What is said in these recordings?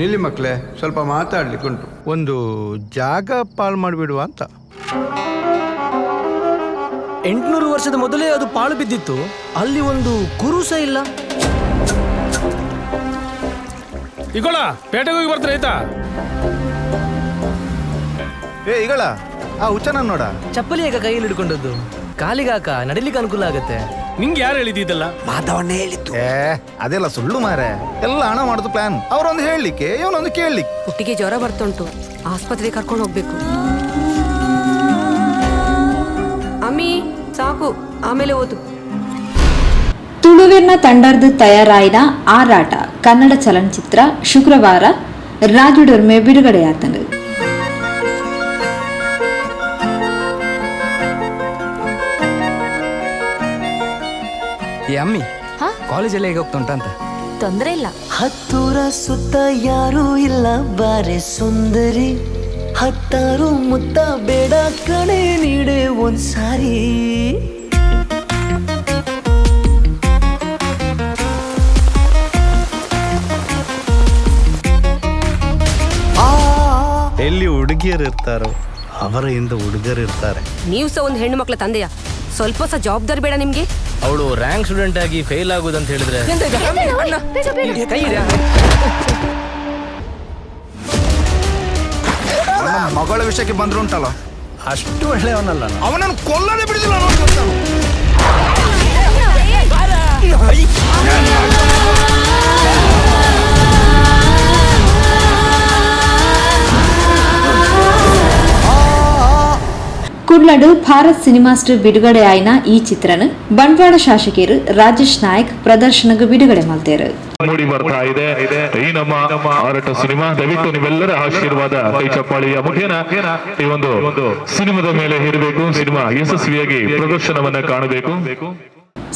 ನಿಲ್ಲಿ ಮಕ್ಕಳೇ ಸ್ವಲ್ಪ ಮಾತಾಡ್ಲಿಕ್ಕುಂಟು. ಒಂದು ಜಾಗ ಪಾಳು ಮಾಡಿಬಿಡುವ ಅಂತ. ಎಂಟುನೂರು ವರ್ಷದ ಮೊದಲೇ ಅದು ಪಾಳು ಬಿದ್ದಿತ್ತು. ಅಲ್ಲಿ ಒಂದು ಕುರುಸ ಸಹ ಇಲ್ಲ. ಇಗೋಳ ಪೇಟೆಗೆ ಹೋಗಿ ಬರ್ತಾರೆ ಆಯ್ತಾ? ಏ ಈಗಳ ಆ ಹುಚ್ಚನ ನೋಡ. ಚಪ್ಪಲಿ ಯಾಕ ಕೈಯಲ್ಲಿ ಹಿಡ್ಕೊಂಡದ್ದು. ಕಾಲಿಗಾಕ ನಡಿಲಿಕ್ಕೆ ಅನುಕೂಲ ಆಗತ್ತೆ. ನಿಂಗೆ ಯಾರು ಹೇಳಿದ್ದಿದ್ದಲ್ಲ ಏ ಅದೆಲ್ಲ ಸುಳ್ಳು ಮಾರೆ. ಎಲ್ಲ ಹಣ ಮಾಡುದು ಪ್ಲಾನ್ ಅವರೊಂದು ಹೇಳಲಿಕ್ಕೆ ಇವನೊಂದು ಕೇಳಲಿಕ್ಕೆ. ಹುಟ್ಟಿಗೆ ಜ್ವರ ಬರ್ತುಂಟು. ಆಸ್ಪತ್ರೆಗೆ ಕರ್ಕೊಂಡು ಹೋಗ್ಬೇಕು. ಅಮ್ಮಿ ಸಾಕು. ಆಮೇಲೆ ಓದು. ತುಳುವಿನ ತಂಡರ್ದು ತಯಾರಾಯಿನ ಆರಾಟ ಕನ್ನಡ ಚಲನಚಿತ್ರ ಶುಕ್ರವಾರ ರಾಜುಡೊರ್ಮೆ ಬಿಡುಗಡೆಯಾತನು ಏ ಅಮ್ಮಿ ಕಾಲೇಜಲ್ಲಿ ಹೇಗೆ ಹೋಗ್ತಾ ಉಂಟಂತ? ತೊಂದರೆ ಇಲ್ಲ. ಹತ್ತೂರ ಸುತ್ತ ಯಾರೂ ಇಲ್ಲ ಬಾರೆ ಸುಂದರಿ. ಹತ್ತಾರು ಮುತ್ತ ಬೇಡ ಕಣೆ ನೀಡೆ ಒಂದ್ಸಾರಿ. ಆ ಎಲ್ಲಿ ಹುಡುಗಿಯರು ಇರ್ತಾರೋ ಅವರ ಹಿಂದೆ ಹುಡುಗರು ಇರ್ತಾರೆ. ನೀವು ಸಹ ಒಂದು ಹೆಣ್ಣು ಮಕ್ಕಳ ತಂದೆಯ. ಸ್ವಲ್ಪ ಸಹ ಜವಾಬ್ದಾರಿ ಬೇಡ ನಿಮ್ಗೆ. ಅವಳು ರ್ಯಾಂಕ್ ಸ್ಟೂಡೆಂಟ್ ಆಗಿ ಫೇಲ್ ಆಗುದಂತ ಹೇಳಿದ್ರೆ? ಮಗಳ ವಿಷಯಕ್ಕೆ ಬಂದ್ರು ಉಂಟಲ್ಲ ಅಷ್ಟು ಒಳ್ಳೆಯವನಲ್ಲ ನಾನು. ಅವನನ್ನು ಕೊಲ್ಲದೆ ಬಿಡುದಿಲ್ಲ ಕುಡ್ಲಡು ಭಾರತ್ ಸಿನಿಮಾಸ್ಟರ್ ಬಿಡುಗಡೆಯಾಯಿನ ಈ ಚಿತ್ರನ ಬಂಟ್ವಾಳ ಶಾಸಕರು ರಾಜೇಶ್ ನಾಯಕ್ ಪ್ರದರ್ಶನಕ್ಕೆ ಬಿಡುಗಡೆ ಮಾಡ್ತಾರೆ. ಮೂಡಿ ಬರ್ತಾ ಇದೆ. ಈ ನಮ್ಮ ಮಾರಾಟ ಸಿನಿಮಾ. ದಯವಿಟ್ಟು ನೀವೆಲ್ಲರ ಆಶೀರ್ವಾದ ಕೈ ಚಪ್ಪಾಳಿಯ ಮುಖೇನ ಈ ಒಂದು ಸಿನಿಮಾದ ಮೇಲೆ ಇರಬೇಕು ಸಿನಿಮಾ ಯಶಸ್ವಿಯಾಗಿ ಪ್ರದರ್ಶನವನ್ನ ಕಾಣಬೇಕು.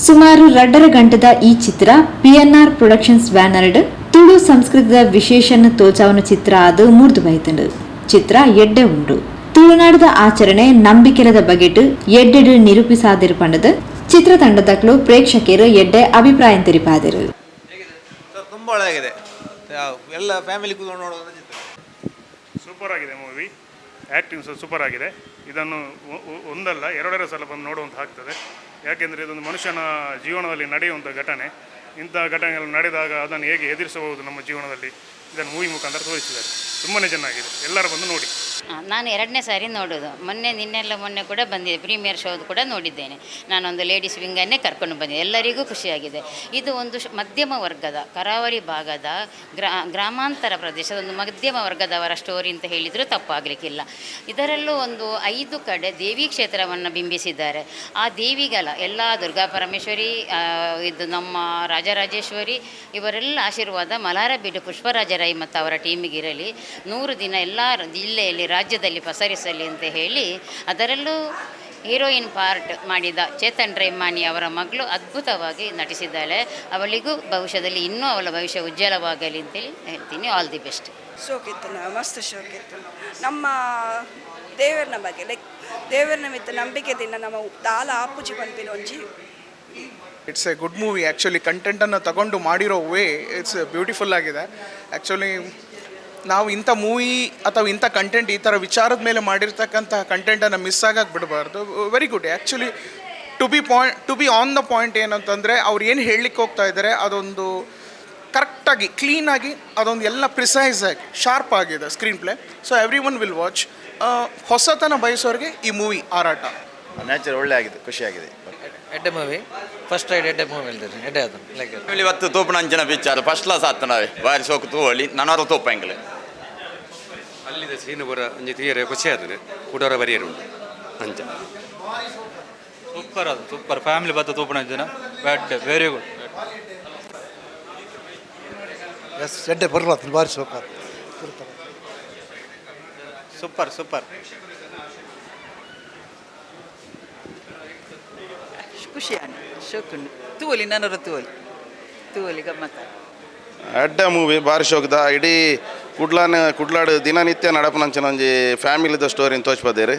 ಸುಮಾರು ರಡ್ಡರ ಗಂಟದ ಈ ಚಿತ್ರ ಪಿಎನ್ಆರ್ ಪ್ರೊಡಕ್ಷನ್ಸ್ ಬ್ಯಾನರ್ಡ್ ತುಳು ಸಂಸ್ಕೃತದ ವಿಶೇಷನ ತೋಚಾವನ ಚಿತ್ರ ಅದು ಮೂರ್ದು ಬೈತಂಡು. ಚಿತ್ರ ಎಡ್ಡೆ ಉಂಡು. ತುಳುನಾಡದ ಆಚರಣೆ ನಂಬಿಕೆರದ ಬಗೆಟ್ ಎಡ್ಡೆಡು ನಿರೂಪಿಸಾದಿರು ಪಂಡದ ಚಿತ್ರತಂಡದಕ್ಲು ಪ್ರೇಕ್ಷಕರು ಎಡ್ಡೆ ಅಭಿಪ್ರಾಯ ತೆರಿಪಾದಿರು. ಸರ್ ತುಂಬ ಒಳ್ಳೆಯಾಗಿದೆ. ಎಲ್ಲ ಫ್ಯಾಮಿಲಿ ಕೂತ್ಕೊಂಡು ನೋಡುವಂಥ ಚಿತ್ರ. ಸೂಪರ್ ಆಗಿದೆ ಮೂವಿ ಆ್ಯಕ್ಟಿಂಗ್ ಸಹ ಸೂಪರ್ ಆಗಿದೆ ಇದನ್ನು ಒಂದಲ್ಲ ಎರಡೆರಡು ಸಲ ಬಂದು ನೋಡುವಂತ ಆಗ್ತದೆ. ಯಾಕೆಂದರೆ ಇದೊಂದು ಮನುಷ್ಯನ ಜೀವನದಲ್ಲಿ ನಡೆಯುವಂಥ ಘಟನೆ. ಇಂಥ ಘಟನೆಗಳು ನಡೆದಾಗ ಅದನ್ನು ಹೇಗೆ ಎದುರಿಸಬಹುದು ನಮ್ಮ ಜೀವನದಲ್ಲಿ? ಇದನ್ನು ಮೂವಿ ಮುಖಾಂತರ ತೋರಿಸಿದ್ದಾರೆ. ತುಂಬಾ ಚೆನ್ನಾಗಿದೆ. ಎಲ್ಲರೂ ಬಂದು ನೋಡಿ. ನಾನು ಎರಡನೇ ಸಾರಿ ನೋಡೋದು. ಮೊನ್ನೆ, ನಿನ್ನೆಲ್ಲ ಮೊನ್ನೆ ಕೂಡ ಬಂದಿದೆ. ಪ್ರೀಮಿಯರ್ ಶೋ ಕೂಡ ನೋಡಿದ್ದೇನೆ. ನಾನೊಂದು ಲೇಡೀಸ್ ವಿಂಗನ್ನೇ ಕರ್ಕೊಂಡು ಬಂದಿದ್ದೆ ಎಲ್ಲರಿಗೂ ಖುಷಿಯಾಗಿದೆ. ಇದು ಒಂದು ಮಧ್ಯಮ ವರ್ಗದ, ಕರಾವಳಿ ಭಾಗದ ಗ್ರಾ, ಗ್ರಾಮಾಂತರ ಪ್ರದೇಶದ ಒಂದು ಮಧ್ಯಮ ವರ್ಗದವರ ಸ್ಟೋರಿ ಅಂತ ಹೇಳಿದರೂ ತಪ್ಪಾಗಲಿಕ್ಕಿಲ್ಲ. ಇದರಲ್ಲೂ ಒಂದು ಐದು ಕಡೆ ದೇವಿ ಕ್ಷೇತ್ರವನ್ನು ಬಿಂಬಿಸಿದ್ದಾರೆ. ಆ ದೇವಿಗಳ ಎಲ್ಲ ದುರ್ಗಾ ಪರಮೇಶ್ವರಿ ಇದು ನಮ್ಮ ರಾಜರಾಜೇಶ್ವರಿ, ಇವರೆಲ್ಲ ಆಶೀರ್ವಾದ ಮಲಾರಬೀಡು ಪುಷ್ಪರಾಜ ರೈ ಮತ್ತು ಅವರ ಟೀಮಿಗೆ ಇರಲಿ ನೂರು ದಿನ ಎಲ್ಲ ರ- ಜಿಲ್ಲೆಯಲ್ಲಿ ರಾಜ್ಯದಲ್ಲಿ ಪಸರಿಸಲಿ ಅಂತ ಹೇಳಿ ಅದರಲ್ಲೂ ಹೀರೋಯಿನ್ ಪಾರ್ಟ್ ಮಾಡಿದ ಚೇತನ್ ರೇಮಾನಿ ಅವರ ಮಗಳು ಅದ್ಭುತವಾಗಿ ನಟಿಸಿದ್ದಾಳೆ. ಅವಳಿಗೂ ಭವಿಷ್ಯದಲ್ಲಿ ಇನ್ನೂ ಅವಳ ಭವಿಷ್ಯ ಉಜ್ವಲವಾಗಲಿ ಅಂತೇಳಿ ಹೇಳ್ತೀನಿ. ಆಲ್ ದಿ ಬೆಸ್ಟ್ ಶೋಕ್ ಇತ್ತು ನ- ಮಸ್ತ್ ಶೋಕ್ ಇತ್ತು ನಮ್ಮ ದೇವರನ ಬಗ್ಗೆ ಲೈಕ್ ದೇವರನ ಮಿತ್ತ ದಿನ ನಮ್ಮ ದಾಲ ಆಪುಜಿ ಬಂದಿಲ್ಲ ಒಂಜಿ it's a good movie actually ಕಂಟೆಂಟನ್ನು ತಗೊಂಡು ಮಾಡಿರೋ ವೇ ಇಟ್ಸ್ ಬ್ಯೂಟಿಫುಲ್ ಆಗಿದೆ. ಆ್ಯಕ್ಚುಲಿ ನಾವು ಇಂಥ ಮೂವಿ ಅಥವಾ ಇಂಥ ಕಂಟೆಂಟ್ ಈ ಥರ ವಿಚಾರದ ಮೇಲೆ ಮಾಡಿರ್ತಕ್ಕಂಥ ಕಂಟೆಂಟನ್ನು ಮಿಸ್ ಆಗಕ್ಕೆ ಬಿಡಬಾರ್ದು. Very good actually to be point to be on the point ಏನಂತಂದರೆ ಅವ್ರು ಏನು ಹೇಳಲಿಕ್ಕೆ ಹೋಗ್ತಾ ಇದ್ದಾರೆ ಅದೊಂದು ಕರೆಕ್ಟಾಗಿ ಕ್ಲೀನಾಗಿ ಅದೊಂದು ಎಲ್ಲ ಪ್ರಿಸೈಸ್ ಆಗಿ ಶಾರ್ಪ್ ಆಗಿದೆ screenplay so everyone will watch ಹೊಸತನ ಬಯಸೋರಿಗೆ ಈ ಮೂವಿ ಆರಾಟ ನ್ಯಾಚರ್ ಒಳ್ಳೆ ಆಗಿದೆ ಖುಷಿಯಾಗಿದೆ ಎಡ್ಡೆ ಮೂವಿ ಫಸ್ಟ್ ರೈಡ್ ಎಡ್ಡೆ ಮೂವಿ ಹೇಳ್ತಾರೆ ಎಡ್ಡೆ ಅದು. ಲೈಕ್ ಇವತ್ತು ತೋಪಣ ಅಂಜನ ಪಿಕ್ಚರ್ ಫಸ್ಟ್ ಕ್ಲಾಸ್ ಆತನವೆ ಬಾರಿ ಸೋಕು ತೋಳಿ ನನ್ನವರು ತೋಪ ಎಂಗ್ಲೆ ಅಲ್ಲಿದೆ ಸೀನು ಬರ ಒಂಜಿ ತೀರೆ ಖುಷಿ ಆತದೆ ಕುಡೋರ ಬರಿಯರು ಅಂಚ. ಸೂಪರ್ ಅದು ಸೂಪರ್. ಫ್ಯಾಮಿಲಿ ಬತ್ತ ತೂಪಣ ಜನ ಬ್ಯಾಡ್ ವೆರಿ ಗುಡ್ ಎಸ್ ಎಡ್ಡೆ ಬರಲ್ಲ ಬಾರಿ ಸೂಪರ್ ಸೂಪರ್. ಸೂಪರ್ ಖುಷಿಯಾನೆ ಶೋಕುಂಡು ತೂವಲಿ ನನ್ನ ತೂವಲಿ ತೂವಲಿ ಗಮ್ಮತ್ತ ಅಡ್ಡ ಮೂವಿ ಭಾರಿ ಶೋಕದ ಇಡೀ ಕುಡ್ಲಾನ, ಕುಡ್ಲಾಡ್ ದಿನನಿತ್ಯ ನಡಪನಂಚಿನ ಒಂಜಿ ಫ್ಯಾಮಿಲಿದ ಸ್ಟೋರಿನ ತೋಚ್ಪದೇರಿ.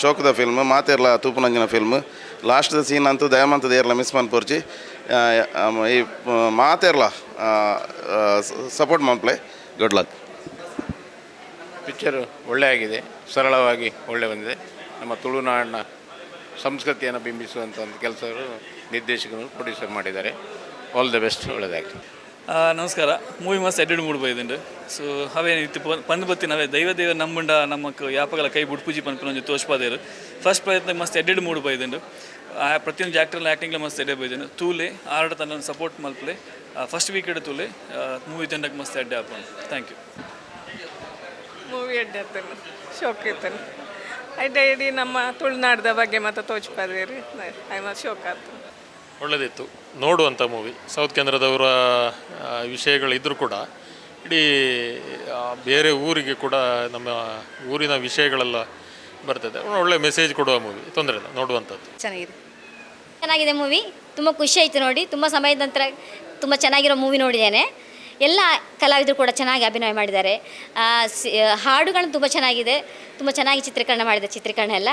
ಶೋಕದ ಫಿಲ್ಮ್ ಮಾತೆರ್ಲ ತೂಪನಂಚಿನ ಫಿಲ್ಮ್ ಲಾಸ್ಟ್ದ ಸೀನ್ ಅಂತೂ ದಯಮಂತ ದೇರ್ಲ ಮಿಸ್ ಮನ್ಪುರ್ಚಿ ಈ ಮಾತೆರ್ಲ ಸಪೋರ್ಟ್ ಮನ್ಪ್ಲೆ. ಗುಡ್ ಲಕ್ ಪಿಕ್ಚರು ಒಳ್ಳೆ ಆಗಿದೆ. ಸರಳವಾಗಿ ಒಳ್ಳೆ ಬಂದಿದೆ. ನಮ್ಮ ತುಳುನಾಡಿನ ಸಂಸ್ಕೃತಿಯನ್ನು ಬಿಂಬಿಸುವಂಥ ಒಂದು ಕೆಲಸಗಳು ನಿರ್ದೇಶಕರು ಪ್ರೊಡ್ಯೂಸರ್ ಮಾಡಿದ್ದಾರೆ. ಆಲ್ ದ ಬೆಸ್ಟ್ ಒಳ್ಳೆಯದಾಗಲಿ ಆ, ನಮಸ್ಕಾರ. ಮೂವಿ ಮಸ್ತ್ ಎಡ್ ಮೂಡ್ ಬೈದುಂಡು ಸೊ ಅವೇ ಇತ್ತು ಪಂದ್ ಬತ್ತಿ ನಾವೇ ದೈವ ದೇವ ನಮ್ಮಂಡ ನಮಕ್ ಯಾಪಗಲ ಕೈ ಬುಡ್ಪೂಜಿ ಪನ್ಪಿನ ಒಂಜಿ ತೋಚ್ಪಾದೇರು ಫಸ್ಟ್ ಪ್ರಯತ್ನ ಮಸ್ತ್ ಎಡ್ ಮೂಡ್ ಬೈದುಂಡು ಆ ಪ್ರತಿಯೊಂದು ಆ್ಯಕ್ಟರ್ಲ ಆ್ಯಕ್ಟಿಂಗ್ಲ ಮಸ್ತ್ ಎಡ್ಡೆ ಬೈದುಂಡು ತೂಲೆ ಆರ್ಡರ್ ತನ್ನ ಸಪೋರ್ಟ್ ಮಲ್ಪಲೆ. ಫಸ್ಟ್ ವೀಕ್ ಎಡ್ ತೂಲೆ ಮೂವಿ ತಂಡಕ್ಕೆ ಮಸ್ತ್ ಎಡ್ಡೆ ಹಾಕೊಂಡು ಥ್ಯಾಂಕ್ ಯು ಮೂವಿ ಎಡ್ಡೆ ಇರ್ತೇನೆ ಶೋಕ್ ಇರ್ತೇನೆ ಐಡೆ ಇಡೀ ನಮ್ಮ ತುಳುನಾಡದ ಬಗ್ಗೆ ಮತ್ತೆ ತೋಚ್ಪದಿರಿ ಐ ಮತ್ ಶೋಕ್ ಆಯ್ತು ಒಳ್ಳೆದಿತ್ತು. ನೋಡುವಂಥ ಮೂವಿ. ಸೌತ್ ಕೇಂದ್ರದವರ ವಿಷಯಗಳಿದ್ದರೂ ಕೂಡ, ಇಡೀ ಬೇರೆ ಊರಿಗೆ ಕೂಡ ನಮ್ಮ ಊರಿನ ವಿಷಯಗಳೆಲ್ಲ ಬರ್ತದೆ. ಒಳ್ಳೆ ಮೆಸೇಜ್ ಕೊಡುವ ಮೂವಿ. ತೊಂದರೆ ಇಲ್ಲ, ನೋಡುವಂಥದ್ದು. ಚೆನ್ನಾಗಿದೆ. ಚೆನ್ನಾಗಿದೆ ಮೂವಿ. ತುಂಬ ಖುಷಿ ಆಯಿತು ನೋಡಿ. ತುಂಬ ಸಮಯದ ನಂತರ ತುಂಬ ಚೆನ್ನಾಗಿರೋ ಮೂವಿ ನೋಡಿದ್ದೇನೆ. ಎಲ್ಲ ಕಲಾವಿದರು ಕೂಡ ಚೆನ್ನಾಗಿ ಅಭಿನಯ ಮಾಡಿದ್ದಾರೆ. ಹಾಡುಗಳು ತುಂಬ ಚೆನ್ನಾಗಿದೆ. ತುಂಬ ಚೆನ್ನಾಗಿ ಚಿತ್ರೀಕರಣ ಮಾಡಿದೆ ಚಿತ್ರೀಕರಣ ಎಲ್ಲ.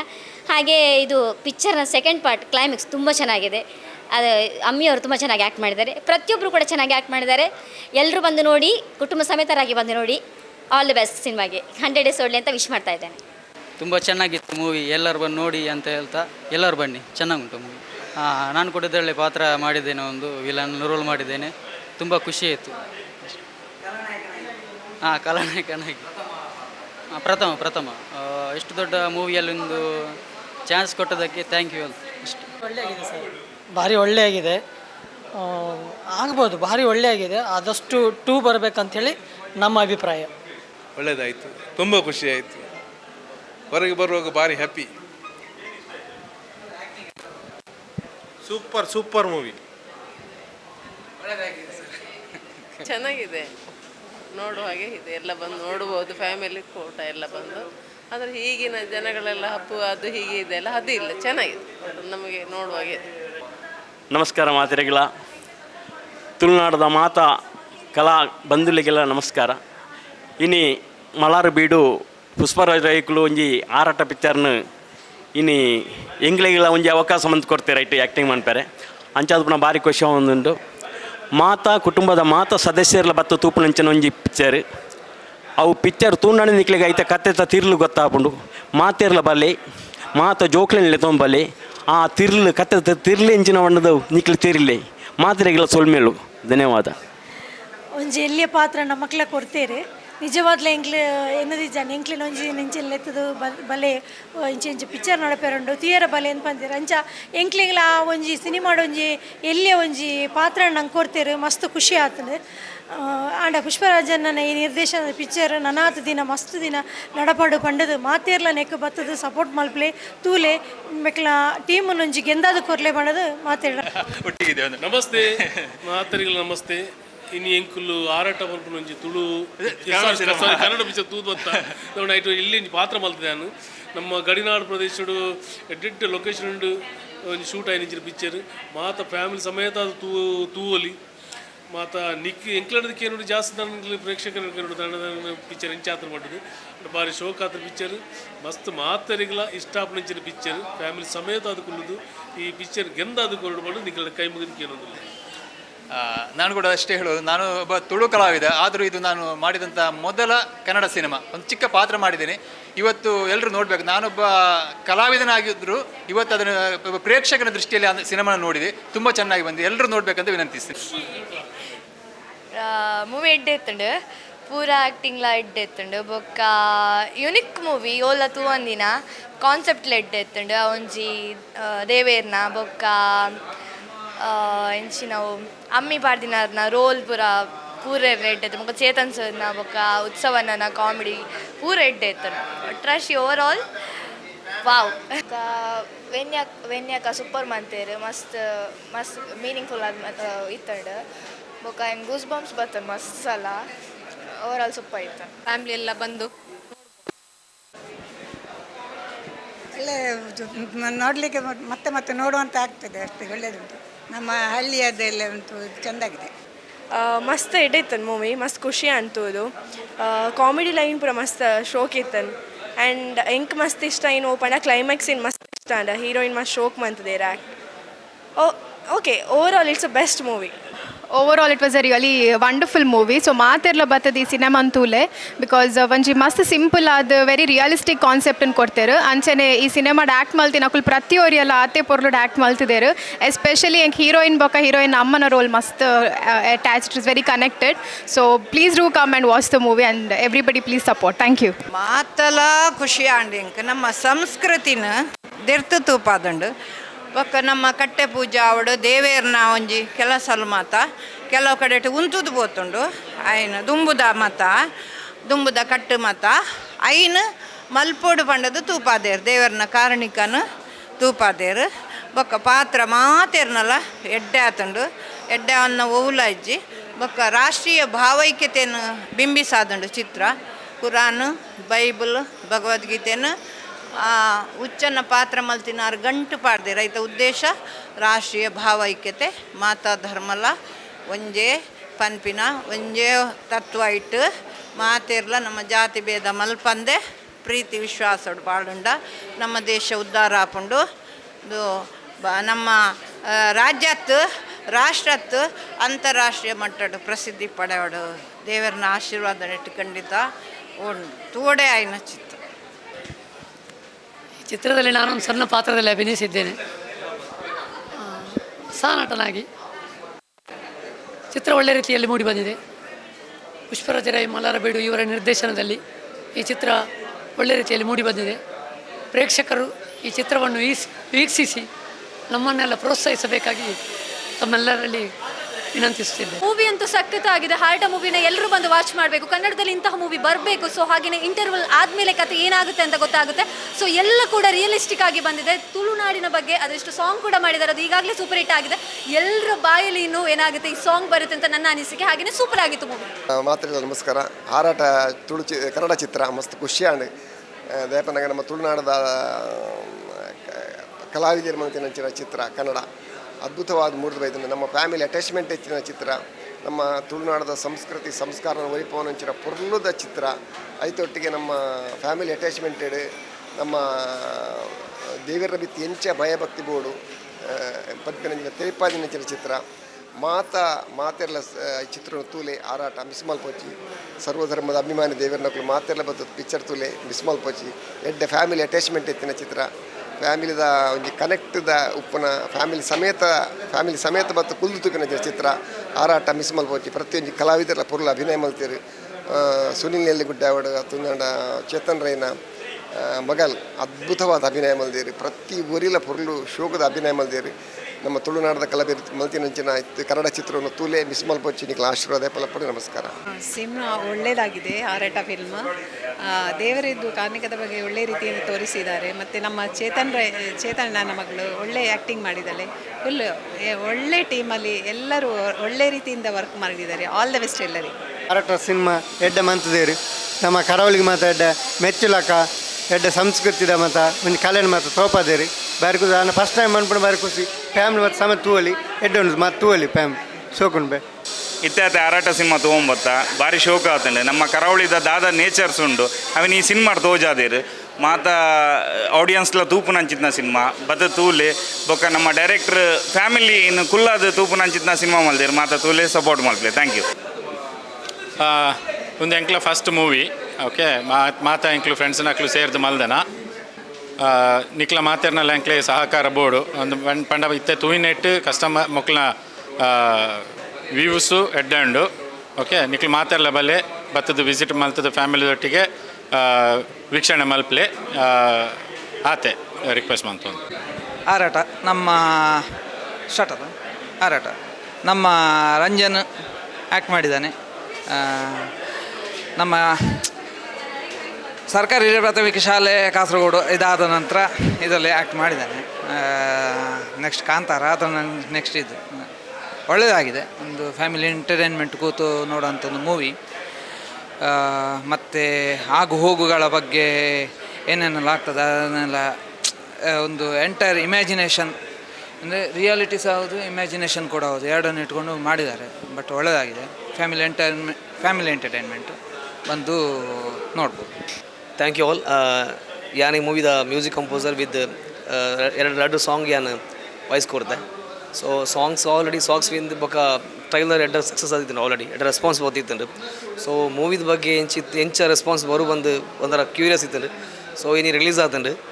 ಹಾಗೆ ಇದು ಪಿಕ್ಚರ್ನ ಸೆಕೆಂಡ್ ಪಾರ್ಟ್ ಕ್ಲೈಮ್ಯಾಕ್ಸ್ ತುಂಬ ಚೆನ್ನಾಗಿದೆ. ಅದು ಅಮ್ಮಿಯವರು ತುಂಬ ಚೆನ್ನಾಗಿ ಆ್ಯಕ್ಟ್ ಮಾಡಿದ್ದಾರೆ. ಪ್ರತಿಯೊಬ್ಬರು ಕೂಡ ಚೆನ್ನಾಗಿ ಆ್ಯಕ್ಟ್ ಮಾಡಿದ್ದಾರೆ. ಎಲ್ಲರೂ ಬಂದು ನೋಡಿ ಕುಟುಂಬ ಸಮೇತರಾಗಿ ಬಂದು ನೋಡಿ ಆಲ್ ದಿ ಬೆಸ್ಟ್ ಸಿನಿಮಾಗೆ. ಹಂಡ್ರೆಡ್ ಡೇಸ್ ಓಡಲಿ ಅಂತ ವಿಶ್ ಮಾಡ್ತಾ ಇದ್ದೇನೆ. ತುಂಬ ಚೆನ್ನಾಗಿತ್ತು ಮೂವಿ ಎಲ್ಲರೂ ಬಂದು ನೋಡಿ ಅಂತ ಹೇಳ್ತಾ ಎಲ್ಲರೂ ಬನ್ನಿ. ಚೆನ್ನಾಗುಂಟು ಮೂವಿ ನಾನು ಕೂಡ ಇದರಲ್ಲಿ ಪಾತ್ರ ಮಾಡಿದ್ದೇನೆ ಒಂದು ವಿಲನ್ ರೋಲ್ ಮಾಡಿದ್ದೇನೆ. ತುಂಬ ಖುಷಿ ಆಯಿತು. ಹಾಂ ಕಲಾನಾಯಕನಾಗಿ ಹಾಂ ಪ್ರಥಮ ಪ್ರಥಮ. ಎಷ್ಟು ಇಷ್ಟು ದೊಡ್ಡ ಮೂವಿಯಲ್ಲಿ ಒಂದು ಚಾನ್ಸ್ ಕೊಟ್ಟದಕ್ಕೆ ಥ್ಯಾಂಕ್ ಯು ಅಂತ. ಇಷ್ಟು ಸರ್. ಭಾರಿ ಒಳ್ಳೆಯಾಗಿದೆ. ಆಗಿದೆ ಆಗ್ಬೋದು ಭಾರಿ ಒಳ್ಳೆಯಾಗಿದೆ. ಆದಷ್ಟು ಟೂ ಬರಬೇಕಂಥೇಳಿ ನಮ್ಮ ಅಭಿಪ್ರಾಯ. ಒಳ್ಳೆಯದಾಯಿತು ತುಂಬ ಖುಷಿ ಆಯಿತು. ಹೊರಗೆ ಬರುವಾಗ ಭಾರಿ ಹ್ಯಾಪಿ ಸೂಪರ್ ಸೂಪರ್ ಮೂವಿ ಚೆನ್ನಾಗಿದೆ. ನೋಡುವ ಹಾಗೆ ಇದೆ. ಎಲ್ಲ ಬಂದು ನೋಡ್ಬೋದು. ಫ್ಯಾಮಿಲಿ ಕೂಟ ಎಲ್ಲ ಬಂದು. ಆದರೆ ಈಗಿನ ಜನಗಳೆಲ್ಲ ಹಬ್ಬ ಅದು ಹೀಗೆ ಇದೆ. ಅಲ್ಲ ಅದು ಇಲ್ಲ. ಚೆನ್ನಾಗಿದೆ. ನಮಗೆ ನೋಡುವಾಗೆ ಇದೆ ನಮಸ್ಕಾರ ಮಾತೆರೆಗಳ. ತುಳುನಾಡದ ಮಾತ ಕಲಾ ಬಂಧುಗಳಿಗೆಲ್ಲ ನಮಸ್ಕಾರ. ಇನಿ ಮಲಾರು ಬೀಡು ರೈಕುಲು ಒಂಜಿ ಆರಾಟ ಪಿಕ್ಚರ್ನ ಇನಿ ಎಂಗ್ಲಿಗೆಲ್ಲ ಒಂಜಿ ಅವಕಾಶ ಮಂತ್ ಕೊಡ್ತೀರ ಇಟ್ಟು ಆ್ಯಕ್ಟಿಂಗ್ ಮಾಡ್ತಾರೆ ಅಂಚಾದ ಪುನಃ ಭಾರಿ ಖುಷಿ ಒಂದುಂಟು. ಮಾತಾ ಕುಟುಂಬದ ಮಾತ ಸದಸ್ಯರಲ್ಲ ಬತ್ತ ತೂಪುನಂಚಿನ ಒಂಜಿ ಪಿಚ್ಚರ್ ಅವು ಪಿಚ್ಚರ್ ತೂಂಡಣ ನಿಕ್ಲಿಗೆ ಐತೆ ಕತ್ತೆತ ತಿರ್ಲು ಗೊತ್ತಾಪುಂಡು. ಮಾತೆರ್ಲ ಬಲ್ಲೆ ಮಾತ ಜೋಕ್ಲೆನ್ಲೆ ತೊಂಬಲೆ ಆ ತಿರ್ಲು ಕತ್ತ ತಿರ್ಲಿ ಇಂಚಿನ ಬಣ್ಣದ ನಿಕ್ಲು ತಿರ್ಲೆ ಮಾತ್ರೆಗೆಲ್ಲ ಸೊಲ್ಮೇಲು ಧನ್ಯವಾದ. ಒಂಜಿ ಎಲ್ಲಿಯ ಪಾತ್ರ ಮಕ್ಕಳ ಕೊಡ್ತೇರೆ ನಿಜವಾದ್ಲ ಎಂಕ್ಲೆ ಎನ್ನದಿ ಜನ ಎಂಕ್ಲಿನ ಒಂಜಿ ನೆಂಚಿನ ಲೆತ್ತದು ಬಲೆ ಇಂಚೆ ಇಂಚೆ ಪಿಕ್ಚರ್ ನೋಡಪೇರುಂಡು. ತೀಯರ ಬಲೆ ಅಂತ ಬಂದಿರ ಅಂಚ ಎಂಕ್ಲಿಂಗ್ಲ ಆ ಒಂಜಿ ಸಿನಿಮಾಡ ಒಂಜಿ ಎಲ್ಲಿಯ ಒಂಜಿ ಪಾತ್ರ ನಂಗೆ ಕೊರ್ತೇರು ಮಸ್ತ್ ಖುಷಿ ಆತಂದು. ಆಂಡ ಪುಷ್ಪರಾಜನ್ನ ಈ ನಿರ್ದೇಶನದ ಪಿಕ್ಚರ್ ನನಾತ್ ದಿನ ಮಸ್ತ್ ದಿನ ನಡಪಾಡು ಪಂಡದು. ಮಾತೇರ್ಲ ನೆಕ್ ಬತ್ತದು ಸಪೋರ್ಟ್ ಮಲ್ಪ್ಲೆ ತೂಲೆ ಮೆಕ್ಲ ಟೀಮನ್ನೊಂಜಿ ಗೆಂದಾದ ಕೊರ್ಲೆ ಪಂಡದು ಮಾತೇಳ ನಮಸ್ತೆ. ಮಾತರಿಗಳು ನಮಸ್ತೆ. ಇನಿ ಎಂಕುಲು ಆರಾಟ ಒಂಜಿ ತುಳು. ಸಾರಿ ಕನ್ನಡ ಪಿಕ್ಚರ್ ತೂದು ಅಂತ ನೋಡಿ ಐಟು ಇಲ್ಲಿ ಪಾತ್ರ ಮಲ್ತದೆ ನಾನು. ನಮ್ಮ ಗಡಿನಾಡು ಪ್ರದೇಶಡು ಎಡ್ಡೆಡ್ಡೆ ಲೊಕೇಶನ್ ಉಂಡು ಒಂಜಿ ಶೂಟ್ ಆಯ್ನಿಂಚಿನ ಪಿಕ್ಚರ್ ಮಾತ ಫ್ಯಾಮಿಲಿ ಸಮೇತ ಅದು ತೂ ತೂವಲಿ. ಮಾತ ನಿಕ್ ಎಂಕ್ಲಡದಕ್ಕೆ ಏನು ಜಾಸ್ತಿ ನನಗೆ ಪ್ರೇಕ್ಷಕರಿಗೆ ಪಿಚ್ಚರ್ ಪಿಕ್ಚರ್ ಎಂಚಾತ್ರ ಮಾಡಿದ್ದು. ಬಾರಿ ಆತ್ರ ಪಿಚ್ಚರ್ ಮಸ್ತ್ ಮಾತರಿಗಳ ಇಷ್ಟಾಪನಿಂಚಿನ ಪಿಚ್ಚರ್ ಫ್ಯಾಮಿಲಿ ಸಮೇತ ಅದಕ್ಕೆ ಈ ಪಿಚ್ಚರ್ ಗೆಂದ ಅದಕ್ಕೆ ಮಾಡಿ ನಿಗಳ ಕೈ ಮುಗಿದಕ್ಕೆ ಏನೊಂದಿಲ್ಲ ನಾನು ಕೂಡ ಅಷ್ಟೇ ಹೇಳೋದು ನಾನು ಒಬ್ಬ ತುಳು ಕಲಾವಿದ ಆದರೂ ಇದು ನಾನು ಮಾಡಿದಂಥ ಮೊದಲ ಕನ್ನಡ ಸಿನಿಮಾ. ಒಂದು ಚಿಕ್ಕ ಪಾತ್ರ ಮಾಡಿದ್ದೀನಿ. ಇವತ್ತು ಎಲ್ಲರೂ ನೋಡಬೇಕು. ನಾನೊಬ್ಬ ಕಲಾವಿದನಾಗಿದ್ದರೂ ಇವತ್ತು ಅದನ್ನು ಪ್ರೇಕ್ಷಕನ ದೃಷ್ಟಿಯಲ್ಲಿ ಆ ಸಿನಿಮಾ ನೋಡಿದೆ. ತುಂಬ ಚೆನ್ನಾಗಿ ಬಂದಿದೆ. ಎಲ್ಲರೂ ನೋಡಬೇಕಂತ ವಿನಂತಿಸ್ತೀನಿ. ಮೂವಿ ಎಡ್ಡೆ ಎತ್ತಂಡು ಪೂರ ಆ್ಯಕ್ಟಿಂಗ್ಲ ಎಡ್ಡೆ ಎತ್ತಂಡು ಬೊಕ್ಕ ಯುನಿಕ್ ಮೂವಿ ಓಲ ತೂವಂದಿನ ಕಾನ್ಸೆಪ್ಟ್ಲ ಎಡ್ಡೆ ಎತ್ತಂಡು ಒಂಜಿ ಆ, ದೇವೇರ್ನ ಬೊಕ್ಕ ಎಂಚಿ ನಾವು ಅಮ್ಮಿ ಪಾಡ್ದಿನ ರೋಲ್ ಪೂರ ಪೂರ ಎಡ್ಡೆ ಎತ್ತು ಬೊಕ್ಕ ಚೇತನ್ ಸರ್ನ ಬೊಕ್ಕ ಉತ್ಸವನ ಕಾಮಿಡಿ ಪೂರ ಎಡ್ಡೆ ಇತ್ತು ಟ್ರಶಿ ಓವರ್ ಆಲ್ ವಾವ್ ವೆನ್ಯಾಕ ವೆನ್ಯಕ ಸೂಪರ್ ಮಂತೇರು ಮಸ್ತ್ ಮಸ್ತ್ ಮೀನಿಂಗ್ಫುಲ್ ಆದ ಇತ್ತಂಡು. ಬೊಕ ಹೆಂಗೆ ಗೂಸ್ ಬಾಂಬ್ಸ್ ಬರ್ತದೆ ಮಸ್ತ್ ಸಲ. ಓವರ್ ಆಲ್ ಸೂಪರ್ ಇತ್ತು ಫ್ಯಾಮಿಲಿ ಎಲ್ಲ ಬಂದು? ಒಳ್ಳೆ ನೋಡಲಿಕ್ಕೆ ಮತ್ತೆ ಮತ್ತೆ ನೋಡುವಂತ ಆಗ್ತದೆ ಅಷ್ಟೇ ಒಳ್ಳೆಯದುಂಟು ನಮ್ಮ ಹಳ್ಳಿಯದೆಲ್ಲ ಉಂಟು ಚೆಂದಾಗಿದೆ. ಮಸ್ತ್ ಇಡೈತನ್ ಮೂವಿ, ಮಸ್ತ್ ಖುಷಿ ಅಂತೂದು ಕಾಮಿಡಿ ಲೈನ್ ಪೂರ ಮಸ್ತ್ ಶೋಕ್ ಇತ್ತನ್ ಆ್ಯಂಡ್ ಎಂಕ್ ಮಸ್ತ್ ಇಷ್ಟ ಏನು ಓಪನ್ ಕ್ಲೈಮ್ಯಾಕ್ಸ್ ಇನ್ ಮಸ್ತ್ ಇಷ್ಟ ಅಂಡ ಹೀರೋಯಿನ್ ಮಸ್ತ್ ಶೋಕ್ ಮಂತದೇರ act oh okay overall it's a best movie over it was a really wonderful movie so ಮಾತೆರ್ಲ ಬರ್ತದೆ ಈ ಸಿನಿಮಾ ಅಂತೂಲೆ ಬಿಕಾಸ್ ಒಂಜಿ ಮಸ್ತ್ ಸಿಂಪಲ್ ಆದ ವೆರಿ ರಿಯಲಿಸ್ಟಿಕ್ ಕಾನ್ಸೆಪ್ಟನ್ನು ಕೊಡ್ತಾರೆ ಅಂಚನೆ ಈ ಸಿನಿಮಾಡ್ ಆ್ಯಕ್ಟ್ ಮಲ್ತಿನ ಅಕುಲ್ ಪ್ರತಿಯೊರಿ ಎಲ್ಲ ಆತೆ ಪೊರ್ಲುಡ್ ಆ್ಯಕ್ಟ್ ಮಲ್ತಿದ್ದೇರು ಎಸ್ಪೆಷಲಿ ಹೆಂಗೆ ಹೀರೋಯಿನ್ ಬೊಕ್ಕ ಹೀರೋಯಿನ್ ಅಮ್ಮನ ರೋಲ್ ಮಸ್ತ್ attached is very connected so please do come and watch the movie and everybody please support thank you ಮಾತಲ ಖುಷಿ ಆಂಡಿಂಕ್ ನಮ್ಮ ಸಂಸ್ಕೃತಿನ ದಿರ್ತು ತೂಪಾದಂಡು ಬೊಕ್ಕ ನಮ್ಮ ಕಟ್ಟೆ ಪೂಜೆ ಅವಳು ದೇವೇರ್ನ ಒಂಜಿ ಕೆಲಸಲು ಮಾತ, ಕೆಲವು ಕಡೆ ಉಂತುದು ಪೋತುಂಡು ಆಯ್ನ ದುಂಬುದ ಮತ, ದುಂಬುದ ಕಟ್ಟು ಮತ, ಐನ್ ಮಲ್ಪೋಡು ಪಂಡದು ತೂಪಾದೇರು, ದೇವರನ ಕಾರಣಿಕನು ತೂಪಾದೇರು. ಬೊಕ್ಕ ಪಾತ್ರ ಮಾತೇರ್ನಲ ಎಡ್ಡೆ ಆತುಂಡು, ಎಡ್ಡೆ ಅನ್ನ ಓವುಲ ಇಜ್ಜಿ ಬೊಕ್ಕ ರಾಷ್ಟ್ರೀಯ ಭಾವೈಕ್ಯತೆಯನ್ನು ಬಿಂಬಿಸಾದುಂಡು ಚಿತ್ರ, ಕುರಾನ್, ಬೈಬಲ್ ಭಗವದ್ಗೀತೆಯನ್ನು ಉಚ್ಚನ್ನ ಪಾತ್ರ ಮಲ್ತಿನಾರು ಗಂಟು ಪಾಡ್ದೆ. ರೈತ ಉದ್ದೇಶ, ರಾಷ್ಟ್ರೀಯ ಭಾವೈಕ್ಯತೆ, ಮಾತಾ ಧರ್ಮಲ, ಒಂಜೇ ಪನ್ಪಿನ, ಒಂಜೇ ತತ್ವ ಇಟ್ಟು ಮಾತೆರ್ಲ ನಮ್ಮ ಜಾತಿ ಭೇದ ಮಲ್ಪಂದೆ, ಪ್ರೀತಿ ವಿಶ್ವಾಸಡು ಪಾಡುಂಡ ನಮ್ಮ ದೇಶ ಉದ್ಧಾರ ಆಪುಂಡು. ನಮ್ಮ ರಾಜ್ಯತ್ ರಾಜ್ಯತ್ತು ರಾಷ್ಟ್ರತ್ತು ಅಂತಾರಾಷ್ಟ್ರೀಯ ಮಟ್ಟದ ಪ್ರಸಿದ್ಧಿ ಪಡೆಯೋಡು ದೇವರನ್ನ ಆಶೀರ್ವಾದ ಇಟ್ಟು ಖಂಡಿತ ಓಡ್ ತೋಡೆ ಆಯ್ನ ಚಿತ್ರ. ಈ ಚಿತ್ರದಲ್ಲಿ ನಾನೊಂದು ಸಣ್ಣ ಪಾತ್ರದಲ್ಲಿ ಅಭಿನಯಿಸಿದ್ದೇನೆ. ಸಹ ನಟನಾಗಿ. ಚಿತ್ರ ಒಳ್ಳೆ ರೀತಿಯಲ್ಲಿ ಮೂಡಿಬಂದಿದೆ ಪುಷ್ಪರಾಜ ರೈ ಮಲ್ಲಾರಬೇಡು ಇವರ ನಿರ್ದೇಶನದಲ್ಲಿ ಈ ಚಿತ್ರ ಒಳ್ಳೆ ರೀತಿಯಲ್ಲಿ ಮೂಡಿಬಂದಿದೆ ಪ್ರೇಕ್ಷಕರು ಈ ಚಿತ್ರವನ್ನು ವೀಕ್ಷಿಸಿ ನಮ್ಮನ್ನೆಲ್ಲ ಪ್ರೋತ್ಸಾಹಿಸಬೇಕಾಗಿ ತಮ್ಮೆಲ್ಲರಲ್ಲಿ ವಿನಂತಿಸುತ್ತಿದ್ದೆ ಮೂವಿ ಅಂತೂ ಸಖತ್ತಾಗಿದೆ ಹಾರ್ಟ ಮೂವಿನ ಎಲ್ಲರೂ ಬಂದು ವಾಚ್ ಮಾಡಬೇಕು. ಕನ್ನಡದಲ್ಲಿ ಇಂತಹ ಮೂವಿ ಬರಬೇಕು. ಸೊ ಹಾಗೆಯೇ ಇಂಟರ್ವಲ್ ಆದಮೇಲೆ ಕತೆ ಏನಾಗುತ್ತೆ ಅಂತ ಗೊತ್ತಾಗುತ್ತೆ. ಸೊ ಎಲ್ಲ ಕೂಡ ರಿಯಲಿಸ್ಟಿಕ್ ಆಗಿ ಬಂದಿದೆ. ತುಳುನಾಡಿನ ಬಗ್ಗೆ ಅದೆಷ್ಟು ಸಾಂಗ್ ಕೂಡ ಮಾಡಿದ್ದಾರೆ ಅದು ಈಗಾಗಲೇ ಸೂಪರ್ ಹಿಟ್ ಆಗಿದೆ. ಎಲ್ಲರ ಬಾಯಲ್ಲಿ ಇನ್ನೂ ಏನಾಗುತ್ತೆ ಈ ಸಾಂಗ್ ಬರುತ್ತೆ ಅಂತ ನನ್ನ ಅನಿಸಿಕೆ. ಹಾಗೆಯೇ ಸೂಪರ್ ಆಗಿತ್ತು ಮೂವಿ ಮಾತ್ರ ನಮಸ್ಕಾರ. ಹಾರಾಟ ತುಳು ಚಿ ಕನ್ನಡ ಚಿತ್ರ ಮಸ್ತ್ ಖುಷಿಯಾಗಿ ದೇಪನಾಗ ನಮ್ಮ ತುಳುನಾಡದ ಕಲಾವಿದರ ಮನತಿನ ಚಿತ್ರ ಕನ್ನಡ. ಅದ್ಭುತವಾದ ಮೂಡಿದ ನಮ್ಮ ಫ್ಯಾಮಿಲಿ ಅಟ್ಯಾಚ್ಮೆಂಟ್ ಹೆಚ್ಚಿನ ಚಿತ್ರ. ನಮ್ಮ ತುಳುನಾಡದ ಸಂಸ್ಕೃತಿ ಸಂಸ್ಕಾರ ಒಲಿಪವನಂಚಿನ ಪುರ್ಲದ ಚಿತ್ರ. ಐತೊಟ್ಟಿಗೆ ನಮ್ಮ ಫ್ಯಾಮಿಲಿ ಅಟ್ಯಾಚ್ಮೆಂಟೆಡ್ ನಮ್ಮ ದೇವಿಯರ ಬಿತ್ತಿ ಎಂಚ ಭಯಭಕ್ತಿ ಬೋಡು ಪದ್ಮನಂಜಿನ ತೇಪಾದಿನಂಚಿನ ಚಿತ್ರ. ಮಾತ, ಮಾತೆರ್ಲ ಚಿತ್ರ ತೂಲೆ ಆರಾಟ ಮಿಸ್ಮಾಲ್ ಪೋಚಿ. ಸರ್ವಧರ್ಮದ ಅಭಿಮಾನಿ ದೇವರನಕ್ಕಲು ಮಾತೆರ್ಲ ಬತ್ತ ಪಿಕ್ಚರ್ ತೂಲೆ ಮಿಸ್ಮಾಲ್ ಪೋಚಿ. ಎಡ್ಡೆ ಫ್ಯಾಮಿಲಿ ಅಟ್ಯಾಚ್ಮೆಂಟ್ ಎತ್ತಿನ ಚಿತ್ರ. ಫ್ಯಾಮಿಲಿದ ಒಂಜಿ ಕನೆಕ್ಟ್ದ ಉಪ್ಪುನ ಫ್ಯಾಮಿಲಿ ಸಮೇತ ಫ್ಯಾಮಿಲಿ ಸಮೇತ ಮತ್ತು ಕುಲ್ದು ತುಕಿನ ಚಿತ್ರ ಆರಾಟ ಮಿಸ್ ಮಲ್ಪೋಚಿ ಪ್ರತಿಯೊಂದು ಕಲಾವಿದರ ಪುರ್ಲ ಅಭಿನಯ ಮಲ್ತೀರಿ. ಸುನಿಲ್ ನೆಲ್ಲಿಗುಡ್ಡೆ ಅವಡು ತುಂಗಂಡ ಚೇತನ್ ರೈನ ಮಗಲ್ ಅದ್ಭುತವಾದ ಅಭಿನಯ ಮಲ್ದೇರಿ. ಪ್ರತಿ ಊರಿಲ ಪುರ್ಲು ಶೋಕದ ಅಭಿನಯ ಮಲ್ದೇರಿ. ನಮ್ಮ ತುಳುನಾಡದ ಕಲಾವಿದ ಮಲ್ತಿನಂಚಿನ ಇತ್ತು ಕನ್ನಡ ಚಿತ್ರವನ್ನು ತೂಲೆ ಮಿಸ್ ಮಲ್ಪೊಚ್ಚಿ ನಿಖಲ ಆಶೀರ್ವಾದ ಪಲಪಡಿ ನಮಸ್ಕಾರ. ಸಿನಿಮಾ ಒಳ್ಳೇದಾಗಿದೆ ಆರಾಟ ಫಿಲ್ಮ್ ದೇವರಿದ್ದು ಕಾರ್ಮಿಕದ ಬಗ್ಗೆ ಒಳ್ಳೆ ರೀತಿಯಲ್ಲಿ ತೋರಿಸಿದ್ದಾರೆ. ಮತ್ತು ನಮ್ಮ ಚೇತನ್ ರೈ ಚೇತನ್ ನನ್ನ ಮಗಳು ಒಳ್ಳೆ ಆ್ಯಕ್ಟಿಂಗ್ ಮಾಡಿದ್ದಾಳೆ. ಫುಲ್ ಒಳ್ಳೆ ಟೀಮಲ್ಲಿ ಎಲ್ಲರೂ ಒಳ್ಳೆ ರೀತಿಯಿಂದ ವರ್ಕ್ ಮಾಡಿದ್ದಾರೆ. ಆಲ್ ದ ಬೆಸ್ಟ್ ಎಲ್ಲರಿಗೆ. ಹಾರಾಟ ಸಿನಿಮಾ ಎಡ್ಡ ಮಂತದೇರಿ ನಮ್ಮ ಕರಾವಳಿಗೆ ಮಾತ ಎಡ್ಡ ಮೆಚ್ಚುಲಕ ಎಡ್ಡ ಸಂಸ್ಕೃತಿದ ಮತ ಒಂದು ಕಲೆನ ಮಾತ ತೋಪದೇರಿ ಬಾರಿ ಖುಷಿ. ನಾನು ಫಸ್ಟ್ ಟೈಮ್ ಅನ್ಕೊಂಡು ಬಾರಿ ಖುಷಿ. ಫ್ಯಾಮಿಲಿ ಮತ್ತು ಸಮೇತ ತೂವಲಿ ಎಡ್ಡೆ ಒಂದು ಮತ್ತು ತೂವಲಿ ಫ್ಯಾಮ್ ಸೋಕುನ್ ಬೇ. ಇತ್ಯಾದ ಆರಾಟ ಸಿನಿಮಾ ತೊಗೊಂಬತ್ತ ಭಾರಿ ಶೋಕ ಆತಂಡೆ. ನಮ್ಮ ಕರಾವಳಿದ ದಾದ ನೇಚರ್ಸ್ ಉಂಡು. ಅವನ್ ಈ ಸಿನಿಮಾ ತೋಜಾದೇರು. ಮಾತ ಆಡಿಯನ್ಸ್ಲ ತೂಪುನಂಚಿತ್ನ ಸಿನಿಮಾ. ಬದ ತೂಲೆ ಬೊಕ್ಕ ನಮ್ಮ ಡೈರೆಕ್ಟರ್ ಫ್ಯಾಮಿಲಿ ಇನ್ನು ಕುಲ್ಲಾದ ತೂಪುನಂಚಿತ್ನ ಸಿನಿಮಾ ಮಲ್ದೇರು. ಮಾತ ತೂಲೆ ಸಪೋರ್ಟ್ ಮಲ್ಪಲೆ ಥ್ಯಾಂಕ್ ಯು ಒಂದು ಎಂಕ್ಲ ಫಸ್ಟ್ ಮೂವಿ ಓಕೆ ಮಾ ಮಾತ ಎಂಕ್ಲು ಫ್ರೆಂಡ್ಸ್ನ ಅಕ್ಲು ಸೇರ್ದು ಮಲ್ದನ. ನಿಕ್ಲ ಮಾತೆರ್ನ ಎಂಕ್ಲೆ ಸಹಕಾರ ಬೋರ್ಡು. ಒಂದು ಪಂಡ ಪಂಡ ಇತ್ತೆ ತೂಯಿನೆಟ್ ಕಸ್ಟಮರ್ ಮೊಕ್ಲ ವ್ಯೂಸು ಎಡ್ಡಂಡು ಓಕೆ ನಿಕ್ಲ ಮಾತೆರ್ಲ ಬಲೆ ಬತ್ತದು ವಿಸಿಟ್ ಮಲ್ತದ ಫ್ಯಾಮಿಲಿ ಒಟ್ಟಿಗೆ ವೀಕ್ಷಣೆ ಮಲ್ಪಲೆ ಆತೆ ರಿಕ್ವೆಸ್ಟ್ ಮಾಡ್ತು ಆರಾಟ, ನಮ್ಮ ಅದ. ಆರಾಟ. ನಮ್ಮ ರಂಜನ್ ಆ್ಯಕ್ಟ್ ಮಾಡಿದ್ದಾನೆ. ನಮ್ಮ ಸರ್ಕಾರಿ ಹಿರಿಯ ಪ್ರಾಥಮಿಕ ಶಾಲೆ ಕಾಸರಗೋಡು ಇದಾದ ನಂತರ ಇದರಲ್ಲಿ ಆ್ಯಕ್ಟ್ ಮಾಡಿದ್ದಾನೆ. ನೆಕ್ಸ್ಟ್ ಕಾಂತಾರ, ಅದರ ನೆಕ್ಸ್ಟ್ ಇದು. ಒಳ್ಳೆಯದಾಗಿದೆ ಒಂದು ಫ್ಯಾಮಿಲಿ ಎಂಟರ್ಟೈನ್ಮೆಂಟ್ ಕೂತು ನೋಡೋಂಥ ಮೂವಿ ಮತ್ತು ಆಗು ಹೋಗುಗಳ ಬಗ್ಗೆ ಏನೇನೆಲ್ಲ ಆಗ್ತದೆ, ಅದನ್ನೆಲ್ಲ ಒಂದು ಎಂಟೈರ್ ಇಮ್ಯಾಜಿನೇಷನ್ ಅಂದರೆ ರಿಯಾಲಿಟಿ ಸಹ ಹೌದು ಇಮ್ಯಾಜಿನೇಷನ್ ಕೂಡ ಹೌದು. ಎರಡನ್ನು ಇಟ್ಕೊಂಡು ಮಾಡಿದ್ದಾರೆ. ಬಟ್ ಒಳ್ಳೆಯದಾಗಿದೆ ಫ್ಯಾಮಿಲಿ ಎಂಟರ್ಟೈನ್ಮೆ ಫ್ಯಾಮಿಲಿ ಎಂಟರ್ಟೈನ್ಮೆಂಟು ಬಂದು ನೋಡ್ಬೋದು. ಥ್ಯಾಂಕ್ ಯು ಆಲ್ ಯಾನ್ ಮೂವಿದ ಮ್ಯೂಸಿಕ್ ಕಂಪೋಸರ್ ವಿತ್ ಎರಡು ಎರಡು ಸಾಂಗ್ ಯಾನ್ ವಾಯ್ಸ್ ಕೊಡ್ತೆ ಸೊ ಸಾಂಗ್ಸ್ ಆಲ್ರೆಡಿ ಸಾಂಗ್ಸ್ ವಿಂದ್ ಬೊಕ ಟ್ರೈಲರ್ ಎಡ್ಡ ಸಕ್ಸಸ್ ಆದಿತ್ತು ಆಲ್ರೆಡಿ ಎಡ್ಡ ರೆಸ್ಪಾನ್ಸ್ ಬರ್ತಿತ್ತು ಸೊ ಮೂವಿದ ಬಗ್ಗೆ ಹೆಂಚಿ ಎಂಚ ರೆಸ್ಪಾನ್ಸ್ ಬರು ಬಂದು ಒಂಥರ ಕ್ಯೂರಿಯಸ್ ಇತ್ತು ಸೊ ಇನ್ನು ರಿಲೀಸ್ ಆತಂಡು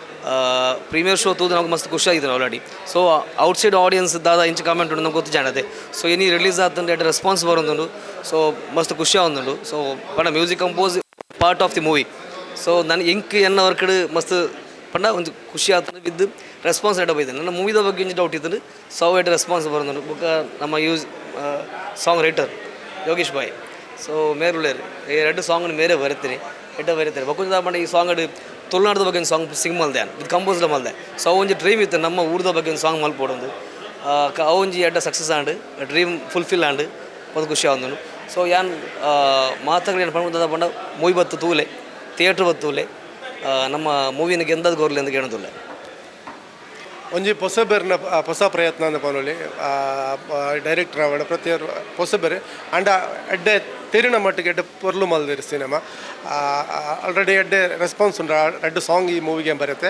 ಪ್ರೀಮಿಯರ್ ಶೋ ತೂದು ನಮ್ಗೆ ಮಸ್ತ್ ಖುಷಿ ಆಗಿತ್ತು ಆಲ್ರೆಡಿ ಸೊ ಔಟ್ಸೈಡ್ ಆಡಿಯನ್ಸ್ ದಾದ ಇಂಚು ಕಾಮೆಂಟ್ ಉಂಟು ನಮ್ಗೆ ಗೊತ್ತು ಜಾಣದೆ. ಸೊ ಇನ್ನು ರಿಲೀಸ್ ಆತಂಡು ಎಡ್ಡ ರೆಸ್ಪಾನ್ಸ್ ಬರೋದು ಸೊ ಮಸ್ತ್ ಖುಷಿ ಆಗೊಂದುಂಡು so but music compose part of the movie so ನನಗೆ ಎಂಕ್ ಎನ್ನ ಕಡೆ ಮಸ್ತ್ ಪಂಡ ಒಂದು ಖುಷಿ ಆತನ ಬಿದ್ದು ರೆಸ್ಪಾನ್ಸ್ ಎಡ ನನ್ನ ಮೂವಿದ ಬಗ್ಗೆ ಒಂದು ಡೌಟ್ ಇತ್ತು. ಸೊ ಎಡ್ ರೆಸ್ಪಾನ್ಸ್ ಬರೋದನ್ನು ಬೊಕ್ಕ ನಮ್ಮ ಯೂಸ್ ಸಾಂಗ್ ರೈಟರ್ ಯೋಗೇಶ್ ಬಾಯ್. ಸೊ ಮೇರುಳ್ಳೇರು, ಈ ಎರಡು ಸಾಂಗ್ ಮೇರೆ ಬರುತ್ತೀನಿ ಎಡ್ಡ ಬರೀತಾರೆ. ಬಕುಂಜ ಪಂಡ ಈ ಸಾಂಗ್ ತುಳುನಾಡದ ಬಗ್ಗೆ ಒಂದು ಸಾಂಗ್ ಸಿಂಗ್ ಮಲ್ದೆ ಇದು ಕಂಪೋಸ್ಡ್ ಮಲ್ದೆ. ಸೊ ಒಂದು ಡ್ರೀಮ್ ಇತ್ತು ನಮ್ಮ ಊರದ ಬಗ್ಗೆ ಒಂದು ಸಾಂಗ್ ಮಲ್ಪೋಡೊಂದು. ಅವು ಒಂಜಿ ಎಡ್ಡ success and dream fulfil and ಒಂದು ಖುಷಿ ಆಂದನು ಸೊ ಯಾನ್ ಮಾತುಗಳು ಏನು ಪಂಡ ಮೂವಿ ಬತ್ತು ತೂಲೆ. ಥಿಯೇಟ್ರ್ ಬತ್ತೂಲೆ ನಮ್ಮ ಮೂವಿನ ಗೆಂದದ ಗೋರ್ಲಿ ಅಂತ ಗೆಣದುಲ್ಲ ಒಂಜಿ ಪೊಸಬೆರ್ನ ಹೊಸ ಪ್ರಯತ್ನ ಅಂದ ಪನೊಲಿ ಡೈರೆಕ್ಟರ್ ಆವಡ ಪ್ರತಿಯೊರು ಬೇರೆ ಅಂಡ ಎಡ್ಡೆ, ತೆರಿನ ಮಟ್ಟಿಗೆ ಎಡ್ಡೆ ಪೊರ್ಲು ಮಲ್ದಿರಿ ಸಿನಿಮಾ. ಆಲ್ರೆಡಿ ಎಡ್ಡೆ ರೆಸ್ಪಾನ್ಸ್ ಉಂಡು ಎಡ್ಡು ಸಾಂಗ್ ಈ ಮೂವಿಗೆ ಬರುತ್ತೆ.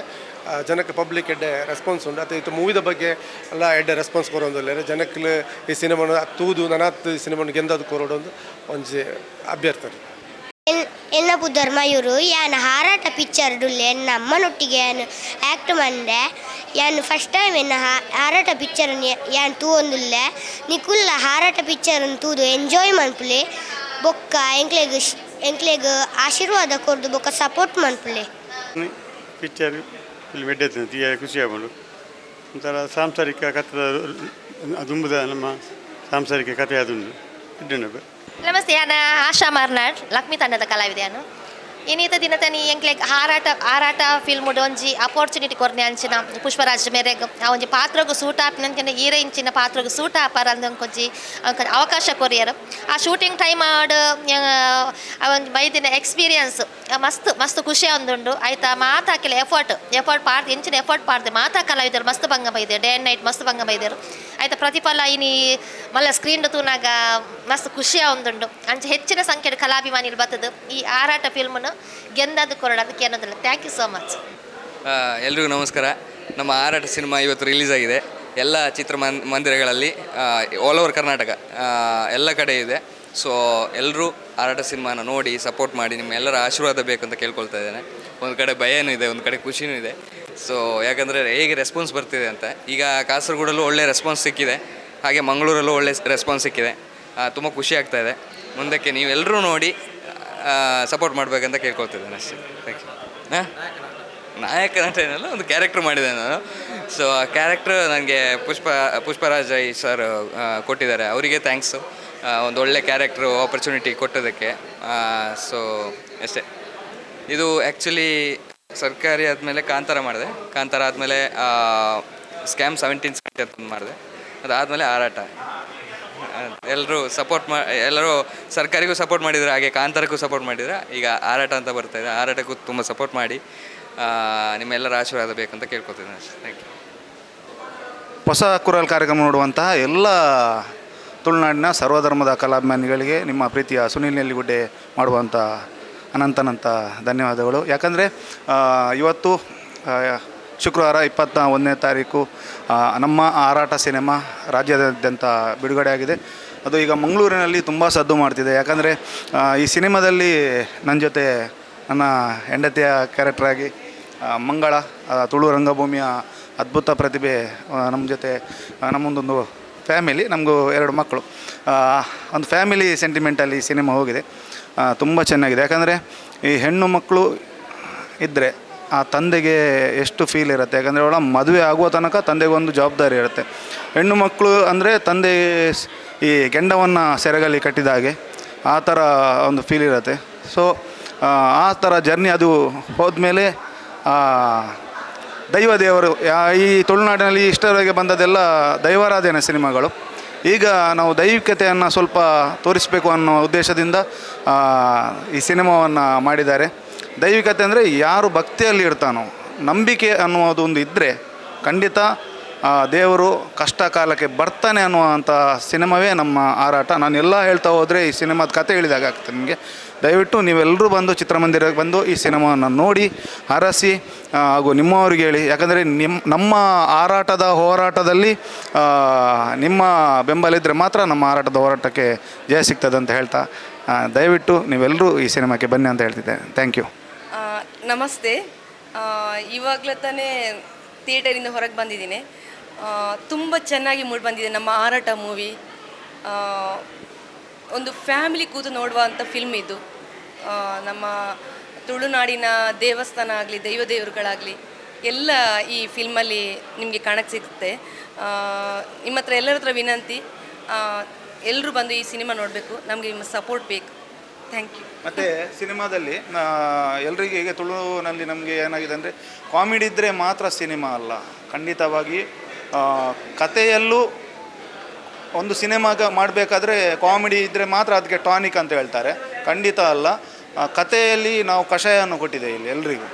ಜನಕ್ಕೆ ಪಬ್ಲಿಕ್ ಎಡ್ಡೆ ರೆಸ್ಪಾನ್ಸ್ ಉಂಡು. ಅಥವಾ ಇದು ಮೂವಿದ ಬಗ್ಗೆ ಎಲ್ಲ ಎಡ್ಡೆ ರೆಸ್ಪಾನ್ಸ್ ಕೊರೊಂದಿಲ್ಲ ಜನಕ್ಕೆ ಈ ಸಿನಿಮಾನ ತೂದು, ನನಾತ್ ಈ ಸಿನಿಮಾನ ಗೆಂದದು ಕೊರೋಡೊಂದು ಒಂಜಿ ಅಭ್ಯರ್ಥನೆ. ಎನ್ನ ಬುದ್ಧರ್ಮ ಇವರು ಯಾನ್ ಹಾರಾಟ ಪಿಕ್ಚರ್ ಡುಲ್ಲೆ ಎನ್ನ ಅಮ್ಮನೊಟ್ಟಿಗೆ ಯಾನ್ ಆ್ಯಕ್ಟ್ ಮಂಡೆ ಯಾನ್ ಫಸ್ಟ್ ಟೈಮ್ ಎನ್ನ ಹಾರಾಟ ಪಿಕ್ಚರ್ ಯಾನ್ ತೂವೊಂದುಲ್ಲೆ ನಿಕುಲ್ಲ ಹಾರಾಟ ಪಿಕ್ಚರ್ ತೂದು ಎಂಜಾಯ್ ಮನ್ಪುಲೆ, ಬೊಕ್ಕ ಎಂಕ್ಲೆಗ್ ಎಂಕ್ಲೆಗ್ ಆಶೀರ್ವಾದ ಕೊರ್ದು ಬೊಕ್ಕ ಸಪೋರ್ಟ್ ಮನ್ಪುಲೆ. ಪಿಕ್ಚರ್ ತೀಯ ಖುಷಿ ಆಗ್ಬೋದು ಒಂಥರ ಸಾಂಸಾರಿಕ ಕಥೆ ದುಂಬುದ ನಮ್ಮ ಸಾಂಸಾರಿಕ ಕಥೆ ಅದುಂಡು ಇಡ್ಡೆನಬೇಕು ನಮಸ್ತೆ ನಾನು ಆಶಾ ಮಾರ್ನಾಡ್, ಲಕ್ಷ್ಮಿ ತಂಡದ ಕಲಾವಿದೆ ನಾನು ಇನ್ನೀತ ದಿನತನಿ ಎಂಕ್ಲೆಗ್ ಹಾರಾಟ ಹಾರಾಟ, ಫಿಲ್ಮ್ ಒಂಜಿ ಅಪೋರ್ಚುನಿಟಿ ಕೊರ್ನೆ ಅಂಚಿನ ಪುಷ್ಪರಾಜ್ ಮೇರೆಗ್. ಆ ಒಂಜಿ ಪಾತ್ರಗು ಸೂಟ್ ಆಪಿನಂಚಿನ ಈರ ಇಂಚಿನ ಪಾತ್ರಗೂ ಸೂಟ್ ಆಪಾರ ಅಂದ ಅವಕಾಶ ಕೊರಿಯರು. ಆ ಶೂಟಿಂಗ್ ಟೈಮ್ ಆಡ್ ಆ ಒಂದು ಬೈದಿನ ಎಕ್ಸ್ಪೀರಿಯನ್ಸ್ ಮಸ್ತ್ ಮಸ್ತ್ ಖುಷಿ ಒಂದುಂಡು ಆಯ್ತಾ ಮಾತಾಕಿಲ್ಲ ಎಫರ್ಟ್ ಎಫರ್ಟ್ ಪಾಡ್ದು, ಇಂಚಿನ ಎಫರ್ಟ್ ಪಾಡ್ದೆ ಮಾತಾ ಕಲಾವಿದರು ಮಸ್ತ್ ಭಂಗ ಬೈದರು ಡೇ ಆ್ಯಂಡ್ ನೈಟ್ ಮಸ್ತ್ ಭಂಗ ಬೈದರು ಆಯ್ತಾ, ಪ್ರತಿಫಲ ಇನಿ ಮಲ್ಲ ಸ್ಕ್ರೀನ್ ತೂನಾಗ ಮಸ್ತ್ ಖುಷಿ ಒಂದುಂಡು ಅಂಚೆ ಹೆಚ್ಚಿನ ಸಂಖ್ಯೆಯ ಕಲಾಭಿಮಾನಿಗಳು ಬರ್ತದೆ ಈ ಆರಾಟ ಫಿಲ್ಮನ್ನು ಗೆಂದದ್ದು ಕೊರಡ. ಅದಕ್ಕೆ ಅನ್ನೋದಿಲ್ಲ. ಥ್ಯಾಂಕ್ ಯು ಸೋ ಮಚ್ ಎಲ್ರಿಗೂ ನಮಸ್ಕಾರ. ನಮ್ಮ ಆರಾಟ ಸಿನಿಮಾ ಇವತ್ತು ರಿಲೀಸ್ ಆಗಿದೆ. ಎಲ್ಲ ಚಿತ್ರ ಮಂದಿರಗಳಲ್ಲಿ ಆಲ್ ಓವರ್ ಕರ್ನಾಟಕ ಎಲ್ಲ ಕಡೆ ಇದೆ. ಸೊ ಎಲ್ಲರೂ ಆರಾಟ ಸಿನಿಮಾನ ನೋಡಿ ಸಪೋರ್ಟ್ ಮಾಡಿ ನಿಮ್ಮ ಎಲ್ಲರ ಆಶೀರ್ವಾದ ಬೇಕು ಅಂತ ಕೇಳ್ಕೊಳ್ತಾ ಇದ್ದೇನೆ. ಒಂದು ಕಡೆ ಭಯನೂ ಇದೆ, ಒಂದು ಕಡೆ ಖುಷಿನೂ ಇದೆ. ಸೊ ಯಾಕಂದರೆ ಹೇಗೆ ರೆಸ್ಪಾನ್ಸ್ ಬರ್ತಿದೆ ಅಂತ, ಈಗ ಕಾಸರಗೋಡಲ್ಲೂ ಒಳ್ಳೆ ರೆಸ್ಪಾನ್ಸ್ ಸಿಕ್ಕಿದೆ. ಹಾಗೆ ಮಂಗಳೂರಲ್ಲೂ ಒಳ್ಳೆ ರೆಸ್ಪಾನ್ಸ್ ಸಿಕ್ಕಿದೆ. ತುಂಬ ಖುಷಿ ಆಗ್ತಾ ಇದೆ. ಮುಂದಕ್ಕೆ ನೀವೆಲ್ಲರೂ ನೋಡಿ ಸಪೋರ್ಟ್ ಮಾಡಬೇಕಂತ ಕೇಳ್ಕೊಳ್ತಿದ್ದೇನೆ ಅಷ್ಟೇ. ಥ್ಯಾಂಕ್ ಯು ಹಾಂ? ನಾಯಕ ನಟ ಏನಲ್ಲ ಒಂದು ಕ್ಯಾರೆಕ್ಟ್ರ್ ಮಾಡಿದೆ ನಾನು. ಸೊ ಆ ಕ್ಯಾರೆಕ್ಟ್ರ್ ನನಗೆ ಪುಷ್ಪ, ಪುಷ್ಪರಾಜ್ ಐ ಸರ್ ಕೊಟ್ಟಿದ್ದಾರೆ. ಅವರಿಗೆ ಥ್ಯಾಂಕ್ಸು ಒಂದು ಒಳ್ಳೆ ಕ್ಯಾರೆಕ್ಟ್ರು ಆಪರ್ಚುನಿಟಿ ಕೊಟ್ಟೋದಕ್ಕೆ. ಸೊ ಅಷ್ಟೇ. ಇದು ಆ್ಯಕ್ಚುಲಿ ಸರ್ಕಾರಿ ಆದಮೇಲೆ ಕಾಂತಾರ ಮಾಡಿದೆ. ಕಾಂತಾರ ಆದಮೇಲೆ ಸ್ಕ್ಯಾಮ್ ಸೆವೆಂಟೀನ್ ಸೆವೆಂಟಿ ಅಂತ ಮಾಡಿದೆ. ಅದಾದಮೇಲೆ ಹಾರಾಟ. ಎಲ್ಲರೂ ಸಪೋರ್ಟ್ ಮಾ, ಎಲ್ಲರೂ ಸರ್ಕಾರಿಗೂ ಸಪೋರ್ಟ್ ಮಾಡಿದ್ರೆ, ಹಾಗೆ ಕಾಂತಾರಕ್ಕೂ ಸಪೋರ್ಟ್ ಮಾಡಿದ್ರೆ, ಈಗ ಹಾರಾಟ ಅಂತ ಬರ್ತಾ ಇದೆ. ಹಾರಾಟಕ್ಕೂ ತುಂಬ ಸಪೋರ್ಟ್ ಮಾಡಿ ನಿಮ್ಮೆಲ್ಲರ ಆಶೀರ್ವಾದ ಬೇಕಂತ ಕೇಳ್ಕೊತೀನಿ ಅಷ್ಟೇ. ಥ್ಯಾಂಕ್ ಯು ಹೊಸ ಕುರಲ್ ಕಾರ್ಯಕ್ರಮ ನೋಡುವಂತಹ ಎಲ್ಲ ತುಳುನಾಡಿನ ಸರ್ವಧರ್ಮದ ಕಲಾಭಿಮಾನಿಗಳಿಗೆ ನಿಮ್ಮ ಪ್ರೀತಿಯ ಸುನೀಲ್ ನೆಲ್ಲಿಗುಡ್ಡೆ ಮಾಡುವಂಥ ಅನಂತನಂತ ಧನ್ಯವಾದಗಳು. ಯಾಕಂದರೆ ಇವತ್ತು ಶುಕ್ರವಾರ ಇಪ್ಪತ್ತ ಒಂದನೇ ತಾರೀಕು ನಮ್ಮ ಹಾರಾಟ ಸಿನಿಮಾ ರಾಜ್ಯದಾದ್ಯಂತ ಬಿಡುಗಡೆಯಾಗಿದೆ ಅದು ಈಗ ಮಂಗಳೂರಿನಲ್ಲಿ ತುಂಬ ಸದ್ದು ಮಾಡ್ತಿದೆ. ಯಾಕಂದರೆ ಈ ಸಿನಿಮಾದಲ್ಲಿ ನನ್ನ ಜೊತೆ ನನ್ನ ಹೆಂಡತಿಯ ಕ್ಯಾರೆಕ್ಟರಾಗಿ ಮಂಗಳ ತುಳು ರಂಗಭೂಮಿಯ ಅದ್ಭುತ ಪ್ರತಿಭೆ ನಮ್ಮ ಜೊತೆ ನಮ್ಮೊಂದೊಂದು ಫ್ಯಾಮಿಲಿ ನಮಗೂ ಎರಡು ಮಕ್ಕಳು. ಒಂದು ಫ್ಯಾಮಿಲಿ ಸೆಂಟಿಮೆಂಟಲ್ಲಿ ಸಿನಿಮಾ ಹೋಗಿದೆ. ತುಂಬ ಚೆನ್ನಾಗಿದೆ. ಯಾಕಂದರೆ ಈ ಹೆಣ್ಣು ಮಕ್ಕಳು ಇದ್ದರೆ ಆ ತಂದೆಗೆ ಎಷ್ಟು ಫೀಲ್ ಇರುತ್ತೆ? ಯಾಕಂದರೆ ಅವಳ ಮದುವೆ ಆಗುವ ತನಕ ತಂದೆಗೊಂದು ಜವಾಬ್ದಾರಿ ಇರುತ್ತೆ. ಹೆಣ್ಣು ಮಕ್ಕಳು ಅಂದರೆ ತಂದೆ ಈ ಗೆಂಡವನ್ನು ಸೆರಗಲ್ಲಿ ಕಟ್ಟಿದ ಹಾಗೆ ಆ ಥರ ಒಂದು ಫೀಲ್ ಇರುತ್ತೆ. ಸೊ ಆ ಥರ ಜರ್ನಿ ಅದು ಹೋದ್ಮೇಲೆ ಆ, ದೈವ ದೇವರು ಈ ತುಳುನಾಡಿನಲ್ಲಿ ಇಷ್ಟರವರೆಗೆ ಬಂದದೆಲ್ಲ ದೈವಾರಾಧನೆ ಸಿನಿಮಾಗಳು. ಈಗ ನಾವು ದೈವಿಕತೆಯನ್ನು ಸ್ವಲ್ಪ ತೋರಿಸಬೇಕು ಅನ್ನೋ ಉದ್ದೇಶದಿಂದ ಈ ಸಿನಿಮಾವನ್ನು ಮಾಡಿದ್ದಾರೆ. ದೈವಿಕತೆ ಅಂದರೆ ಯಾರು ಭಕ್ತಿಯಲ್ಲಿ ಇರ್ತಾನೋ, ನಂಬಿಕೆ ಅನ್ನೋದು ಒಂದು ಇದ್ದರೆ ಖಂಡಿತ ದೇವರು ಕಷ್ಟ ಕಾಲಕ್ಕೆ ಬರ್ತಾನೆ ಅನ್ನುವಂಥ ಸಿನಿಮಾವೇ ನಮ್ಮ ಆರಾಟ ನಾನು ಎಲ್ಲ ಹೇಳ್ತಾ ಹೋದರೆ ಈ ಸಿನಿಮಾದ ಕತೆ ಹೇಳಿದಾಗ ಆಗ್ತದೆ ನಿಮಗೆ. ದಯವಿಟ್ಟು ನೀವೆಲ್ಲರೂ ಬಂದು ಚಿತ್ರಮಂದಿರಕ್ಕೆ ಬಂದು ಈ ಸಿನಿಮಾವನ್ನು ನೋಡಿ ಹರಸಿ ಹಾಗೂ ನಿಮ್ಮವರಿಗೆ ಹೇಳಿ. ಯಾಕಂದರೆ ನಿಮ್ಮ ನಮ್ಮ ಹಾರಾಟದ ಹೋರಾಟದಲ್ಲಿ ನಿಮ್ಮ ಬೆಂಬಲ ಇದ್ದರೆ ಮಾತ್ರ ನಮ್ಮ ಹಾರಾಟದ ಹೋರಾಟಕ್ಕೆ ಜಯ ಸಿಗ್ತದೆ ಅಂತ ಹೇಳ್ತಾ ದಯವಿಟ್ಟು ನೀವೆಲ್ಲರೂ ಈ ಸಿನಿಮಾಕ್ಕೆ ಬನ್ನಿ ಅಂತ ಹೇಳ್ತಿದ್ದೇನೆ ಥ್ಯಾಂಕ್ ಯು ನಮಸ್ತೆ. ಇವಾಗಲೇ ತಾನೇ ಥಿಯೇಟರಿಂದ ಹೊರಗೆ ಬಂದಿದ್ದೀನಿ. ತುಂಬ ಚೆನ್ನಾಗಿ ಮೂಡಿ ಬಂದಿದೆ ನಮ್ಮ ಆರಾಟ ಮೂವಿ. ಒಂದು ಫ್ಯಾಮಿಲಿ ಕೂತು ನೋಡುವಂಥ ಫಿಲ್ಮ್ ಇದು. ನಮ್ಮ ತುಳುನಾಡಿನ ದೇವಸ್ಥಾನ ಆಗಲಿ, ದೈವ ದೇವರುಗಳಾಗಲಿ, ಎಲ್ಲ ಈ ಫಿಲ್ಮಲ್ಲಿ ನಿಮಗೆ ಕಾಣಕ್ಕೆ ಸಿಗುತ್ತೆ. ನಿಮ್ಮ ಹತ್ರ ಎಲ್ಲರ ಹತ್ರ ವಿನಂತಿ. ಎಲ್ಲರೂ ಬಂದು ಈ ಸಿನಿಮಾ ನೋಡಬೇಕು. ನಮಗೆ ನಿಮ್ಮ ಸಪೋರ್ಟ್ ಬೇಕು. Thank you. ಮತ್ತು ಸಿನಿಮಾದಲ್ಲಿ ಎಲ್ರಿಗೆ ಈಗ ತುಳುನಲ್ಲಿ ನಮಗೆ ಏನಾಗಿದೆ ಅಂದರೆ, ಕಾಮಿಡಿ ಇದ್ದರೆ ಮಾತ್ರ ಸಿನಿಮಾ ಅಲ್ಲ. ಖಂಡಿತವಾಗಿ ಕತೆಯಲ್ಲೂ ಒಂದು ಸಿನಿಮಾಗ ಮಾಡಬೇಕಾದ್ರೆ ಕಾಮಿಡಿ ಇದ್ದರೆ ಮಾತ್ರ ಅದಕ್ಕೆ ಟಾನಿಕ್ ಅಂತ ಹೇಳ್ತಾರೆ. ಖಂಡಿತ ಅಲ್ಲ. ಆ, ಕಥೆಯಲ್ಲಿ ನಾವು ಕಷಾಯವನ್ನು ಕೊಟ್ಟಿದೆ ಇಲ್ಲಿ ಎಲ್ರಿಗೂ.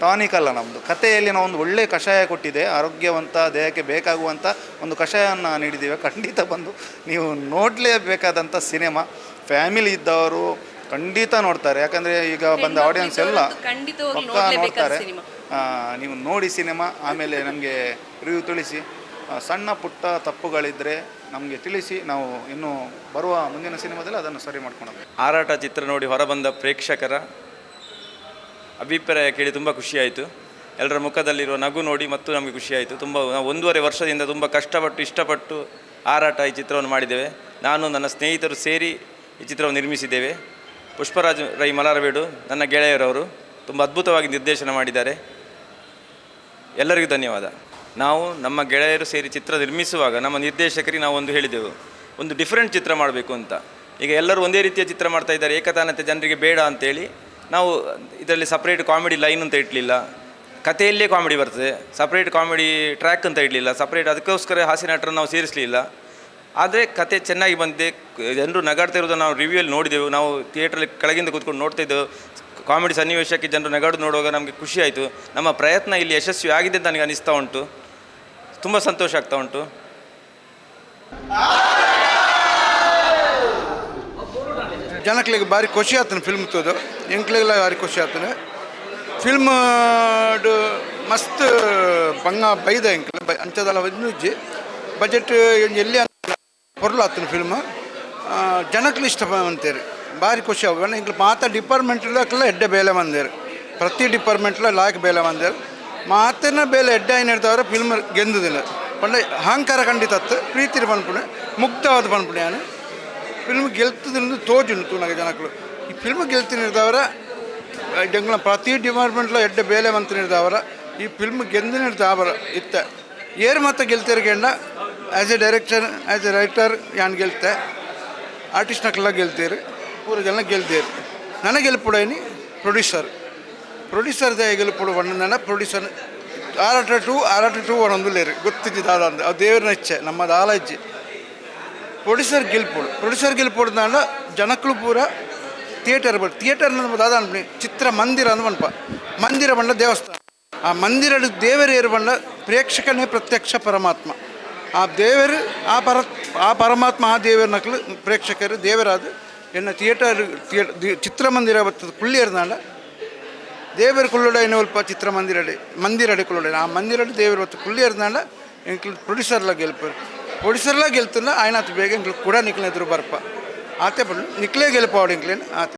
ಟಾನಿಕ್ ಅಲ್ಲ ನಮ್ಮದು ಕಥೆಯಲ್ಲಿ ನಾವು ಒಂದು ಒಳ್ಳೆಯ ಕಷಾಯ ಕೊಟ್ಟಿದೆ ಆರೋಗ್ಯವಂತ ದೇಹಕ್ಕೆ ಬೇಕಾಗುವಂಥ ಒಂದು ಕಷಾಯವನ್ನು ನೀಡಿದ್ದೇವೆ. ಖಂಡಿತ ಬಂದು ನೀವು ನೋಡಲೇಬೇಕಾದಂಥ ಸಿನಿಮಾ. ಫ್ಯಾಮಿಲಿ ಇದ್ದವರು ಖಂಡಿತ ನೋಡ್ತಾರೆ. ಯಾಕಂದರೆ ಈಗ ಬಂದ ಆಡಿಯನ್ಸ್ ಎಲ್ಲ ಪಕ್ಕಾ ನೋಡ್ತಾರೆ. ನೀವು ನೋಡಿ ಸಿನಿಮಾ ಆಮೇಲೆ ನಮಗೆ ರಿವ್ಯೂ ತಿಳಿಸಿ. ಸಣ್ಣ ಪುಟ್ಟ ತಪ್ಪುಗಳಿದ್ದರೆ ನಮಗೆ ತಿಳಿಸಿ ನಾವು ಇನ್ನು ಬರುವ ಮುಂದಿನ ಸಿನಿಮಾದಲ್ಲಿ ಅದನ್ನು ಸರಿ ಮಾಡ್ಕೊಂಡು ಆರಾಟ ಚಿತ್ರ ನೋಡಿ ಹೊರಬಂದ ಪ್ರೇಕ್ಷಕರ ಅಭಿಪ್ರಾಯ ಕೇಳಿ ತುಂಬ ಖುಷಿಯಾಯಿತು. ಎಲ್ಲರ ಮುಖದಲ್ಲಿರುವ ನಗು ನೋಡಿ ಮತ್ತು ನಮಗೆ ಖುಷಿಯಾಯಿತು. ತುಂಬ ಒಂದೂವರೆ ವರ್ಷದಿಂದ ತುಂಬ ಕಷ್ಟಪಟ್ಟು, ಇಷ್ಟಪಟ್ಟು ಆರಾಟ ಈ ಚಿತ್ರವನ್ನು ಮಾಡಿದ್ದೇವೆ. ನಾನು, ನನ್ನ ಸ್ನೇಹಿತರು ಸೇರಿ ಈ ಚಿತ್ರವನ್ನು ನಿರ್ಮಿಸಿದ್ದೇವೆ. ಪುಷ್ಪರಾಜ್ ರೈ ಮಲಾರಬೇಡು ನನ್ನ ಗೆಳೆಯರವರು, ತುಂಬ ಅದ್ಭುತವಾಗಿ ನಿರ್ದೇಶನ ಮಾಡಿದ್ದಾರೆ. ಎಲ್ಲರಿಗೂ ಧನ್ಯವಾದ. ನಾವು ನಮ್ಮ ಗೆಳೆಯರು ಸೇರಿ ಚಿತ್ರ ನಿರ್ಮಿಸುವಾಗ ನಮ್ಮ ನಿರ್ದೇಶಕರಿಗೆ ನಾವು ಒಂದು ಹೇಳಿದೆವು, ಒಂದು ಡಿಫ್ರೆಂಟ್ ಚಿತ್ರ ಮಾಡಬೇಕು ಅಂತ. ಈಗ ಎಲ್ಲರೂ ಒಂದೇ ರೀತಿಯ ಚಿತ್ರ ಮಾಡ್ತಾ ಇದ್ದಾರೆ, ಏಕತಾನತೆ ಜನರಿಗೆ ಬೇಡ ಅಂತೇಳಿ ನಾವು ಇದರಲ್ಲಿ ಸಪ್ರೇಟ್ ಕಾಮಿಡಿ ಲೈನ್ ಅಂತ ಇಡಲಿಲ್ಲ. ಕಥೆಯಲ್ಲೇ ಕಾಮಿಡಿ ಬರ್ತದೆ ಸಪ್ರೇಟ್ ಕಾಮಿಡಿ ಟ್ರ್ಯಾಕ್ ಅಂತ ಇಡಲಿಲ್ಲ ಸಪ್ರೇಟ್ ಅದಕ್ಕೋಸ್ಕರ ಹಾಸ್ಯ ನಟರನ್ನು ನಾವು ಸೇರಿಸಲಿಲ್ಲ. ಆದರೆ ಕತೆ ಚೆನ್ನಾಗಿ ಬಂದಿದೆ, ಜನರು ನಗಾಡ್ತಾ ಇರೋದನ್ನು ನಾವು ರಿವ್ಯೂಯಲ್ಲಿ ನೋಡಿದೆವು, ನಾವು ಥಿಯೇಟ್ರಲ್ಲಿ ಕೆಳಗಿಂದ ಕೂತ್ಕೊಂಡು ನೋಡ್ತಾ ಇದ್ದೆವು. ಕಾಮಿಡಿ ಸನ್ನಿವೇಶಕ್ಕೆ ಜನರು ನೆಗಡು ನೋಡುವಾಗ ನಮಗೆ ಖುಷಿ ಆಯಿತು. ನಮ್ಮ ಪ್ರಯತ್ನ ಇಲ್ಲಿ ಯಶಸ್ವಿ ಆಗಿದೆ ಅಂತ ನನಗೆ ಅನಿಸ್ತಾ ಉಂಟು. ತುಂಬ ಸಂತೋಷ ಆಗ್ತಾ ಉಂಟು. ಜನಕ್ಲಿಗೆ ಭಾರಿ ಖುಷಿ ಆತನ ಫಿಲ್ಮ್ ತೋದು. ಎಂಕ್ಲಿಗೆಲ್ಲ ಭಾರಿ ಖುಷಿ ಆತನ ಫಿಲ್ಮ್ ಮಸ್ತ್ ಬಂಗ ಬೈದ ಎಂಕ್ಲ, ಬೈ ಇಜ್ಜಿ ಬಜೆಟ್ ಎಲ್ಲಿ ಹೊರಲು ಆಗ್ತಾನೆ ಫಿಲ್ಮ್ ಜನಕ್ಲಿ ಇಷ್ಟ ಅಂತೀರಿ. ಭಾರಿ ಖುಷಿ ಆಗ್ಬೇಕು ಇಂಕ್ಲ ಮಾತ ಡಿಪಾರ್ಟ್ಮೆಂಟ್ಲಕ್ಕೆಲ್ಲ ಎಡ್ಡೆ ಬೇಲೆ ಬಂದಿರು ಪ್ರತಿ ಡಿಪಾರ್ಟ್ಮೆಂಟ್ಲ ಲಾಯಕ್ ಬೇಲೆ ಬಂದಿರು ಮಾತಿನ ಬೇಲೆ ಎಡ್ಡೆ ಏನು ಹೇಳ್ತಾವ್ರೆ ಫಿಲ್ಮ್ ಗೆಂದಿಲ್ಲ ಪಂಡ ಅಹಂಕಾರ ಖಂಡಿತ ಪ್ರೀತಿ ಬಂದ್ಬಿಡಿ ಮುಗ್ಧವಾದ ಪನ್ಪುಣೆ ನಾನು ಫಿಲ್ಮ್ ಗೆಲ್ತದಿಂದ ತೋಜುಂಡು ತೂನಾಗ ಜನಗಳು ಈ ಫಿಲ್ಮ್ ಗೆಲ್ತೀನಿ ಇರ್ದವರ ಜಂಗ್ಲ ಪ್ರತಿ ಡಿಪಾರ್ಟ್ಮೆಂಟ್ಲ ಎಡ್ಡೆ ಬೇಲೆ ಮಂತ್ರ ಇರ್ದವರ ಈ ಫಿಲ್ಮ್ ಗೆಂದಿನ ಇರ್ದವರ ಇತ್ತ. ಏರ್ ಮತ್ತೆ ಗೆಲ್ತಿರ್ಕಂಡ as a director as a writer ಯಾನ್ ಗೆಲ್ತೆ? ಆರ್ಟಿಸ್ಟ್ನಕ್ಕೆಲ್ಲ ಗೆಲ್ತೀರಿ. ಪೂರ ಜನ ಗೆಲ್ತೀರಿ ನನಗೆ ಗೆಲ್ಪುಡೇನಿ ಪ್ರೊಡ್ಯೂಸರ್. ಪ್ರೊಡ್ಯೂಸರ್ ದೇ ಗೆಲ್ಪುಡು ನನ್ನ ಪ್ರೊಡ್ಯೂಸರ್. ಆರಾಟ ಟು ಆರಾಟ ಟು ಒಂದು ಲೇರಿ. ಗೊತ್ತಿದ್ದು ದಾದ ಅಂದ್ರೆ ಅದು ದೇವ್ರನ್ನ ಇಚ್ಛೆ ನಮ್ಮ ದಾಲ ಇಚ್ಛೆ ಪ್ರೊಡ್ಯೂಸರ್ ಗೆಲ್ಪಡು. ಪ್ರೊಡ್ಯೂಸರ್ ಗೆಲ್ಪೋಡು ಜನಕ್ಕಳು ಪೂರ ಥಿಯೇಟರ್ ಬರ್ ಥಿಯೇಟರ್ ದಾದ ಅನ್ಪಿ ಚಿತ್ರ ಮಂದಿರ ಅಂದ್ ಮನ್ಪ ಮಂದಿರ ಬಂಡ ದೇವಸ್ಥಾನ. ಆ ಮಂದಿರ ದೇವರು ಏರು ಬಂಡ ಪ್ರೇಕ್ಷಕನೇ ಪ್ರತ್ಯಕ್ಷ ಪರಮಾತ್ಮ. ಆ ದೇವರು, ಆ ಪರ ಆ ಪರಮಾತ್ಮ, ಆ ದೇವರ ನಕಲು ಪ್ರೇಕ್ಷಕರು ದೇವರಾದ என்ன தியேட்டர் சித்திரமந்திர புள்ளியிருந்தால தேவர் குள்ளோட என்ன ஒல்ப சித்திரமந்திரடு மந்திரடு குள்ளோட ஆ மந்திரடு தேவர் ஒத்து புள்ளியிருந்தால எங்களுக்கு ಪ್ರೊಡ್ಯೂಸರ್ಲ ಗೆಲ್ಪರು ಪ್ರೊಡ್ಯೂಸರ್ಲ ಗೆಲ್ತುಲ್ಲ ಆಯ್ನ ಬೇಗ ಎಂಕ್ಳು ಕೂಡ ನಿಕ್ಲೆ ಎದುರು ಬರ್ಪ ಆತೆ ಪಡ್ ನಿಕ್ಲೆ ಗೆಲ್ಪಾವಡು ಎಂಕ್ಲೇನು ಆತ